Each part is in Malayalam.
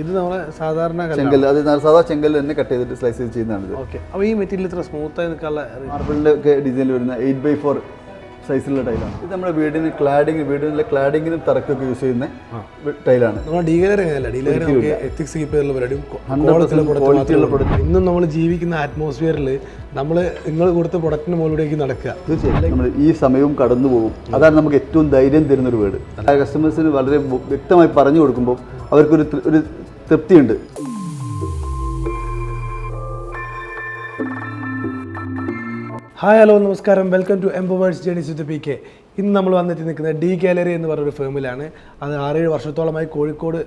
ഇത് നമ്മളെ സാധാരണ ചെങ്കല്ല് അത് സാധാ ചെങ്കല്ല് തന്നെ കട്ട് ചെയ്തിട്ട് സ്ലൈസ് ചെയ്ത് ചെയ്യുന്നതാണ് ഓക്കെ. അപ്പോൾ ഈ മെറ്റീരിയൽ ഇത്ര സ്മൂത്തായി നിൽക്കാനുള്ള മാർബിളിന്റെ ഒക്കെ ഡിസൈനിൽ വരുന്ന എയ്റ്റ് ബൈ ഫോർ സൈസിലുള്ള ടൈലാണ് ഇത് നമ്മുടെ വീടിന് ക്ലാഡിങ് വീടിനുള്ള ക്ലാഡിങ്ങിനും തറക്കൊക്കെ യൂസ് ചെയ്യുന്ന ടൈലാണ് ഇന്നും നമ്മൾ ജീവിക്കുന്ന ആറ്റ്മോസ്ഫിയറിൽ നമ്മൾ നിങ്ങൾ കൊടുത്ത പ്രൊഡക്റ്റിന് മുകളിലേക്ക് നടക്കുക. തീർച്ചയായും. നമ്മൾ ഈ സമയവും കടന്നു പോകും. അതാണ് നമുക്ക് ഏറ്റവും ധൈര്യം തരുന്ന ഒരു വീട് കസ്റ്റമേഴ്സിന് വളരെ വ്യക്തമായി പറഞ്ഞു കൊടുക്കുമ്പോൾ അവർക്കൊരു ഒരു തൃപ്തിയുണ്ട്. ഹായ് ഹലോ നമസ്കാരം. Welcome to empowers journey with P K ഇന്ന് നമ്മൾ വന്നിട്ട് നിൽക്കുന്നത് ഡി ഗാലറി എന്ന് പറഞ്ഞൊരു ഫേമിലാണ്. അത് ആറേഴ് വർഷത്തോളമായി കോഴിക്കോട്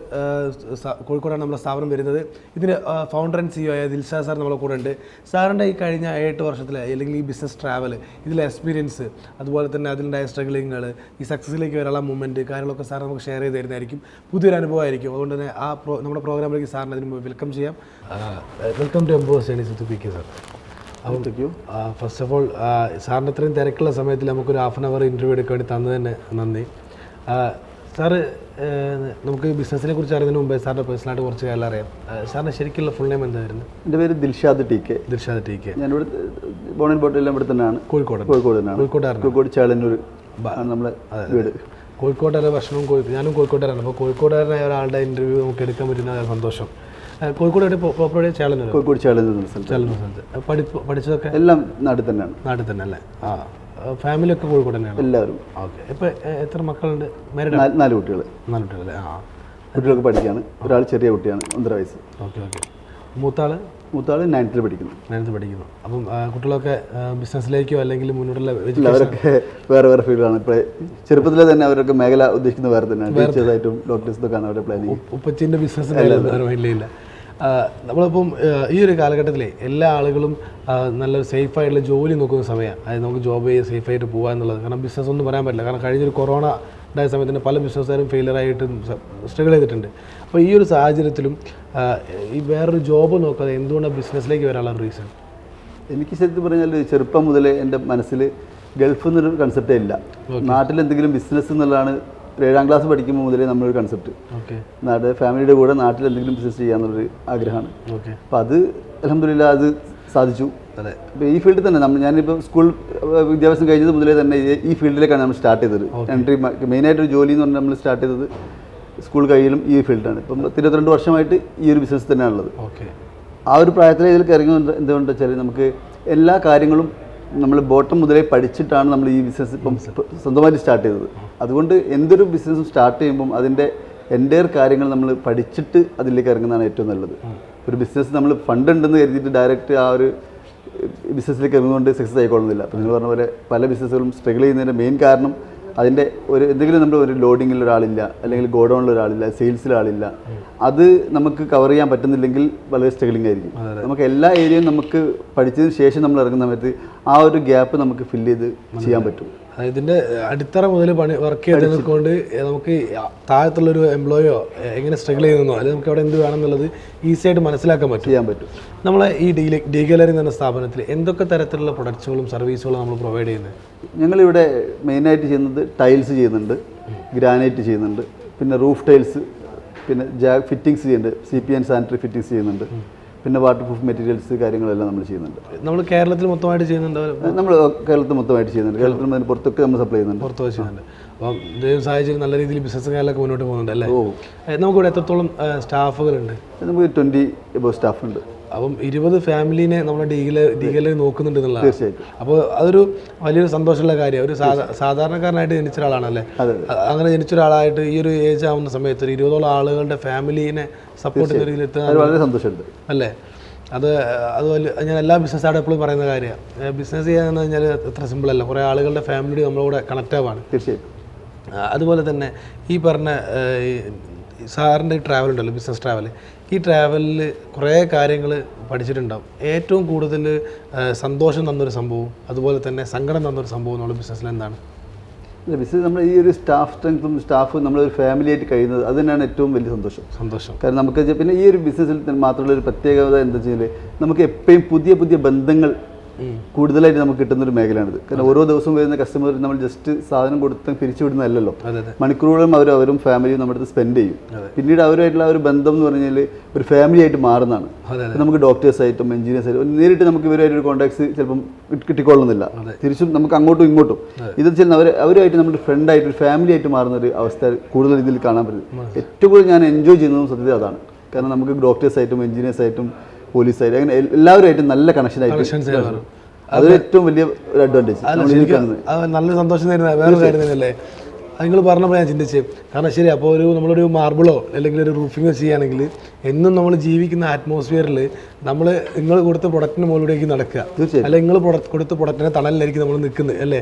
കോഴിക്കോടാണ് നമ്മുടെ സ്ഥാപനം വരുന്നത്. ഇതിന് ഫൗണ്ടർ ആൻഡ് സിഇഒ ആയ ദിൽഷാ സാർ നമ്മളെ കൂടെ ഉണ്ട്. സാറിന്റെ ഈ കഴിഞ്ഞ എട്ട് വർഷത്തിലെ അല്ലെങ്കിൽ ഈ ബിസിനസ് ട്രാവൽ ഇതിലെ എക്സ്പീരിയൻസ് അതുപോലെ തന്നെ അതിലുണ്ടായ സ്ട്രഗിളിങ്ങൾ ഈ സക്സസിലേക്ക് വരാനുള്ള മൂവ്മെന്റ് കാര്യങ്ങളൊക്കെ സാർ നമുക്ക് ഷെയർ ചെയ്ത് തരുന്നതായിരിക്കും. പുതിയൊരു അനുഭവമായിരിക്കും. അതുകൊണ്ട് തന്നെ ആ നമ്മുടെ പ്രോഗ്രാമിലേക്ക് സാറിന് അതിന് വെൽക്കം ചെയ്യാം. Welcome to embo with P K sir first of all സാറിന് ഇത്രയും തിരക്കുള്ള സമയത്തിൽ നമുക്കൊരു ഹാഫ് ആൻ അവർ ഇന്റർവ്യൂ എടുക്കാൻ വേണ്ടി തന്നത് തന്നെ നന്ദി. സാറ് നമുക്ക് ബിസിനസ്സിനെ കുറിച്ച് അറിയുന്നതിന് മുമ്പേ സാറിന്റെ പേഴ്സണലായിട്ട് കുറച്ച് കാര്യം അറിയാം. സാറിന് സാറിന്റെ ശരിക്കുള്ള ഫുൾ നെയിം എന്തായിരുന്നു? എന്റെ പേര് Dilshad T K. Dilshad T K. ഞാൻ ഞാനിവിടെ ബോണൻ ബോട്ടെല്ലാം ഇവിടെ തന്നെയാണ്. കോഴിക്കോട്. കോഴിക്കോട് തന്നെയാണ് കോഴിക്കോട് കോഴിക്കോട് ചേളന്നൂർ നമ്മളെ വീട്. കോഴിക്കോട്ടുകാരുടെ ഭക്ഷണവും കോഴിക്കോട് ഞാനും കോഴിക്കോട്ടുകാരാണ്. അപ്പോൾ കോഴിക്കോട്ടുകാരനായ ഒരാളുടെ ഇന്റർവ്യൂ നമുക്ക് എടുക്കാൻ പറ്റുന്ന സന്തോഷം. കോഴിക്കോട് പ്രോപ്പർ ചേളന്നൂർ കോഴിക്കോട് ചേളന്നൂർ ചേളന്നൂർ സ്ഥലത്ത്. പഠിപ്പ് പഠിച്ചതൊക്കെ എല്ലാം നാട്ടിൽ തന്നെയാണ്. നാട്ടിൽ തന്നെ അല്ലേ? ആ ഫാമിലി ഒക്കെ കോഴിക്കോട് തന്നെയാണ്? എല്ലാവരും. ഓക്കെ. ഇപ്പോൾ എത്ര മക്കളുണ്ട്? മാരീഡ് നാല് നാല് കുട്ടികൾ അല്ലേ ആ. കുട്ടികൾക്ക് പഠിക്കുകയാണ്. ഒരാൾ ചെറിയ കുട്ടിയാണ് ഒന്നര വയസ്സ്. Okay okay. മൂത്താൾ? മൂത്താൾ നയൻത്തിൽ പഠിക്കുന്നു. നയൻത്തിൽ പഠിക്കുന്നു. അപ്പം കുട്ടികളൊക്കെ ബിസിനസ്സിലേക്കോ അല്ലെങ്കിൽ മുന്നോട്ടുള്ള അവരൊക്കെ വേറെ വേറെ ഫീൽഡാണ് ഇപ്പോൾ ചെറുപ്പത്തിലെ തന്നെ അവരൊക്കെ മേഖല ഉദ്ദേശിക്കുന്ന വേറെ തന്നെയാണ്. ടീച്ചേഴ്സായിട്ടും ഡോക്ടേഴ്സ് ഇതൊക്കെയാണ് അവരുടെ പ്ലാനിങ് ഉപ്പച്ചിന്റെ ബിസിനസ് ഇല്ല. നമ്മളിപ്പം ഈ ഒരു കാലഘട്ടത്തിൽ എല്ലാ ആളുകളും നല്ലൊരു സേഫ് ആയിട്ടുള്ള ജോലി നോക്കുന്ന സമയമാണ്. അതായത് നമുക്ക് ജോബ് ചെയ്ത് സേഫായിട്ട് പോകുക എന്നുള്ളത്. കാരണം ബിസിനസ് ഒന്നും പറയാൻ പറ്റില്ല. കാരണം കഴിഞ്ഞൊരു കൊറോണ ഉണ്ടായ സമയത്തിന് പല ബിസിനസ്സുകാരും ഫെയിലറായിട്ടും സ്ട്രഗിൾ ചെയ്തിട്ടുണ്ട്. അപ്പോൾ ഈ ഒരു സാഹചര്യത്തിലും ഈ വേറൊരു ജോബ് നോക്കാതെ എന്തുകൊണ്ടാണ് ബിസിനസ്സിലേക്ക് വരാനുള്ള റീസൺ എനിക്ക് ശരിക്കും പറഞ്ഞാൽ ചെറുപ്പം മുതലേ എന്റെ മനസ്സിൽ ഗൾഫ് എന്നൊരു കൺസെപ്റ്റേ ഇല്ല. നാട്ടിൽ എന്തെങ്കിലും ബിസിനസ് എന്നുള്ളതാണ് ഏഴാം ക്ലാസ് പഠിക്കുമ്പോൾ മുതലേ നമ്മളൊരു കൺസെപ്റ്റ് ഓക്കെ. നാട് ഫാമിലിയുടെ കൂടെ നാട്ടിൽ എന്തെങ്കിലും ബിസിനസ് ചെയ്യാന്നുള്ളൊരു ആഗ്രഹമാണ്. ഓക്കെ. അപ്പോൾ അത് അലഹമില്ല അത് സാധിച്ചു. അതെ. അപ്പോൾ ഈ ഫീൽഡിൽ തന്നെ നമ്മൾ ഞാനിപ്പോൾ സ്കൂൾ വിദ്യാഭ്യാസം കഴിഞ്ഞത് മുതലേ തന്നെ ഈ- ഫീൽഡിലേക്കാണ് നമ്മൾ സ്റ്റാർട്ട് ചെയ്തത്. എൻട്രി മെയിനായിട്ടൊരു ജോലി എന്ന് പറഞ്ഞാൽ നമ്മൾ സ്റ്റാർട്ട് ചെയ്തത് സ്കൂൾ കഴിയിലും ഈ ഫീൽഡാണ്. ഇപ്പം ഇരുപത്തിരണ്ട് വർഷമായിട്ട് ഈ ഒരു ബിസിനസ് തന്നെയാണുള്ളത്. ഓക്കെ. ആ ഒരു പ്രായത്തിൽ ഇതിൽ ഇറങ്ങി എന്തുകൊണ്ടെന്ന് വെച്ചാൽ നമുക്ക് എല്ലാ കാര്യങ്ങളും നമ്മൾ ബോട്ടം മുതലേ പഠിച്ചിട്ടാണ് നമ്മൾ ഈ ബിസിനസ് ഇപ്പം സ്വന്തമായിട്ട് സ്റ്റാർട്ട് ചെയ്തത്. അതുകൊണ്ട് എന്തൊരു ബിസിനസ്സും സ്റ്റാർട്ട് ചെയ്യുമ്പം അതിന്റെ എന്റെ കാര്യങ്ങൾ നമ്മൾ പഠിച്ചിട്ട് അതിലേക്ക് ഇറങ്ങുന്നതാണ് ഏറ്റവും നല്ലത്. ഒരു ബിസിനസ് നമ്മൾ ഫണ്ട് ഉണ്ടെന്ന് കരുതിയിട്ട് ഡയറക്റ്റ് ആ ഒരു ബിസിനസ്സിലേക്ക് ഇറങ്ങുന്നതുകൊണ്ട് സക്സസ് ആയിക്കൊള്ളുന്നില്ല. അപ്പോൾ നിങ്ങൾ പറഞ്ഞ പോലെ പല ബിസിനസ്സുകളും സ്ട്രഗിൾ ചെയ്യുന്നതിന്റെ മെയിൻ കാരണം അതിന്റെ ഒരു എന്തെങ്കിലും നമ്മൾ ഒരു ലോഡിങ്ങിൽ ഒരാളില്ല അല്ലെങ്കിൽ ഗോഡൗണിൽ ഒരാളില്ല സെയിൽസിൽ ആളില്ല അത് നമുക്ക് കവർ ചെയ്യാൻ പറ്റുന്നില്ലെങ്കിൽ വളരെ സ്ട്രഗിളിംഗ് ആയിരിക്കും. നമുക്ക് എല്ലാ ഏരിയയും നമുക്ക് പഠിച്ചതിന് ശേഷം നമ്മൾ ഇറങ്ങുന്ന സമയത്ത് ആ ഒരു ഗ്യാപ്പ് നമുക്ക് ഫില്ല് ചെയ്ത് ചെയ്യാൻ പറ്റും. ഇതിന്റെ അടിത്തറ മുതൽ പണി വർക്ക് ചെയ്തതിനെ കൊണ്ട് നമുക്ക് താഴത്തുള്ള ഒരു എംപ്ലോയോ എങ്ങനെ സ്ട്രഗിൾ ചെയ്യുന്നോ അല്ലെങ്കിൽ നമുക്ക് അവിടെ എന്ത് വേണമെന്നുള്ളത് ഈസി ആയിട്ട് മനസ്സിലാക്കാൻ പറ്റും. ചെയ്യാൻ പറ്റും. നമ്മളെ ഈ ഡീ ഡീ ഗാലറി എന്ന സ്ഥാപനത്തിൽ എന്തൊക്കെ തരത്തിലുള്ള പ്രൊഡക്ട്സുകളും സർവീസുകളും നമ്മൾ പ്രൊവൈഡ് ചെയ്യുന്നത് ഞങ്ങളിവിടെ മെയിനായിട്ട് ചെയ്യുന്നത് ടൈൽസ് ചെയ്യുന്നുണ്ട് ഗ്രാനൈറ്റ് ചെയ്യുന്നുണ്ട് പിന്നെ റൂഫ് ടൈൽസ് പിന്നെ ജാ ഫിറ്റിങ്സ് ചെയ്യുന്നുണ്ട് C P and sanitary fittings ചെയ്യുന്നുണ്ട്. പിന്നെ വാട്ടർ പ്രൂഫ് മെറ്റീരിയൽസ് കാര്യങ്ങളെല്ലാം നമ്മൾ ചെയ്യുന്നുണ്ട്. നമ്മൾ കേരളത്തിൽ മൊത്തമായിട്ട് ചെയ്യുന്നുണ്ട്? നമ്മൾ കേരളത്തിൽ മൊത്തമായിട്ട് ചെയ്യുന്നുണ്ട്. കേരളത്തിൽ അതിന് പുറത്തൊക്കെ നമ്മൾ സപ്ലൈ ചെയ്യുന്നുണ്ട്. പുറത്ത് വെച്ചിട്ടുണ്ട് അപ്പം ദൈവം സാഹചര്യം നല്ല രീതിയിൽ ബിസിനസ് കാര്യങ്ങളൊക്കെ മുന്നോട്ട് പോകുന്നുണ്ട് അല്ലേ? ഓ. നമുക്ക് ഇവിടെ എത്രത്തോളം സ്റ്റാഫുകളുണ്ട്? നമുക്ക് ട്വന്റി ഇപ്പോൾ സ്റ്റാഫ് ഉണ്ട്. അപ്പം ഇരുപത് ഫാമിലിനെ നമ്മൾ ഡീഗല ഡീഗല നോക്കുന്നുണ്ട് എന്നുള്ളതാണ്. തീർച്ചയായിട്ടും. അപ്പോൾ അതൊരു വലിയൊരു സന്തോഷമുള്ള കാര്യം. ഒരു സാധാ സാധാരണക്കാരനായിട്ട് ജനിച്ച ഒരാളാണല്ലേ? അങ്ങനെ ജനിച്ച ഒരാളായിട്ട് ഈ ഒരു ഏജ് ആവുന്ന സമയത്ത് ഒരു ഇരുപതോളം ആളുകളുടെ ഫാമിലിനെ സപ്പോർട്ട് ചെയ്യുന്ന രീതിയിൽ വളരെ സന്തോഷമുണ്ട്. അല്ലേ? അത് അതുപോലെ ഞാൻ എല്ലാ ബിസിനസ്സായിട്ട് എപ്പോഴും പറയുന്ന കാര്യമാണ്. ബിസിനസ് ചെയ്യാന്ന് കഴിഞ്ഞാൽ അത്ര സിമ്പിൾ അല്ല. കുറേ ആളുകളുടെ ഫാമിലി നമ്മളോട് കണക്റ്റ് ആവാണ്. തീർച്ചയായിട്ടും അതുപോലെ തന്നെ ഈ പറഞ്ഞ സാറിന്റെ ട്രാവൽ ഉണ്ടല്ലോ ബിസിനസ് ട്രാവൽ ഈ ട്രാവലിൽ കുറേ കാര്യങ്ങൾ പഠിച്ചിട്ടുണ്ടാവും. ഏറ്റവും കൂടുതൽ സന്തോഷം തന്നൊരു സംഭവം അതുപോലെ തന്നെ സങ്കടം തന്നൊരു സംഭവം എന്നുള്ള ബിസിനസ്സിൽ എന്താണ്? ബിസിനസ് നമ്മൾ ഈ ഒരു സ്റ്റാഫ് സ്ട്രെങ്ത്തും സ്റ്റാഫ് നമ്മളൊരു ഫാമിലി ആയിട്ട് കഴിയുന്നത് അത് തന്നെയാണ് ഏറ്റവും വലിയ സന്തോഷം. സന്തോഷം. കാരണം നമുക്ക് പിന്നെ ഈ ഒരു ബിസിനസ്സിൽ മാത്രമുള്ള ഒരു പ്രത്യേകത എന്താ വെച്ചാൽ നമുക്ക് എപ്പോഴും പുതിയ പുതിയ ബന്ധങ്ങൾ കൂടുതലായിട്ട് നമുക്ക് കിട്ടുന്ന ഒരു മേഖലയാണിത്. കാരണം ഓരോ ദിവസവും വരുന്ന കസ്റ്റമർ നമ്മൾ ജസ്റ്റ് സാധനം കൊടുത്ത് പിരിച്ചു വിടുന്നതല്ലല്ലോ മണിക്കൂറുകളും അവർ അവരും ഫാമിലിയും നമ്മുടെ അടുത്ത് സ്പെൻഡ് ചെയ്യും. പിന്നീട് അവരുമായിട്ടുള്ള ഒരു ബന്ധം എന്ന് പറഞ്ഞാൽ ഒരു ഫാമിലി ആയിട്ട് മാറുന്നതാണ്. നമുക്ക് ഡോക്ടേഴ്സ് ആയിട്ടും എഞ്ചിനീയേഴ്സ് ആയിട്ടും നേരിട്ട് നമുക്ക് ഇവരുമായിട്ട് ഒരു കോൺടാക്ട്സ് ചിലപ്പം കിട്ടിക്കൊള്ളുന്നില്ല. തിരിച്ചും നമുക്ക് അങ്ങോട്ടും ഇങ്ങോട്ടും. ഇത് ചെന്ന് അവർ അവരുമായിട്ട് നമ്മുടെ ഫ്രണ്ടായിട്ട് ഒരു ഫാമിലി ആയിട്ട് മാറുന്ന ഒരു അവസ്ഥ കൂടുതൽ രീതിയിൽ കാണാൻ പറ്റും. ഏറ്റവും കൂടുതൽ ഞാൻ എൻജോയ് ചെയ്യുന്നതും സത്യത അതാണ്. കാരണം നമുക്ക് ഡോക്ടേഴ്സ് ആയിട്ടും എഞ്ചിനീയേഴ്സ് ആയിട്ടും പോലീസ് ആയിട്ടും. അങ്ങനെ എല്ലാവരുമായിട്ടും നല്ല കണക്ഷൻ ആയിട്ട് അതൊരു ഏറ്റവും വലിയ ഒരു അഡ്വാന്റേജ് നല്ല സന്തോഷം തരുന്ന വേറെ കാര്യം തന്നെയല്ലേ? നിങ്ങൾ പറഞ്ഞപ്പോൾ ഞാൻ ചിന്തിച്ചേ കാരണം ശരി അപ്പോൾ ഒരു നമ്മളൊരു മാർബിളോ അല്ലെങ്കിൽ ഒരു റൂഫിങ്ങോ ചെയ്യുകയാണെങ്കിൽ എന്നും നമ്മൾ ജീവിക്കുന്ന ആറ്റ്മോസ്ഫിയറിൽ നമ്മൾ നിങ്ങൾ കൊടുത്ത പ്രൊഡക്റ്റിന് മുകളിലേക്ക് നടക്കുക. അല്ലെങ്കിൽ നിങ്ങൾ പ്രൊഡക്റ്റ് കൊടുത്ത പ്രൊഡക്റ്റിനെ തണലിലായിരിക്കും നമ്മൾ നിൽക്കുന്നത് അല്ലേ?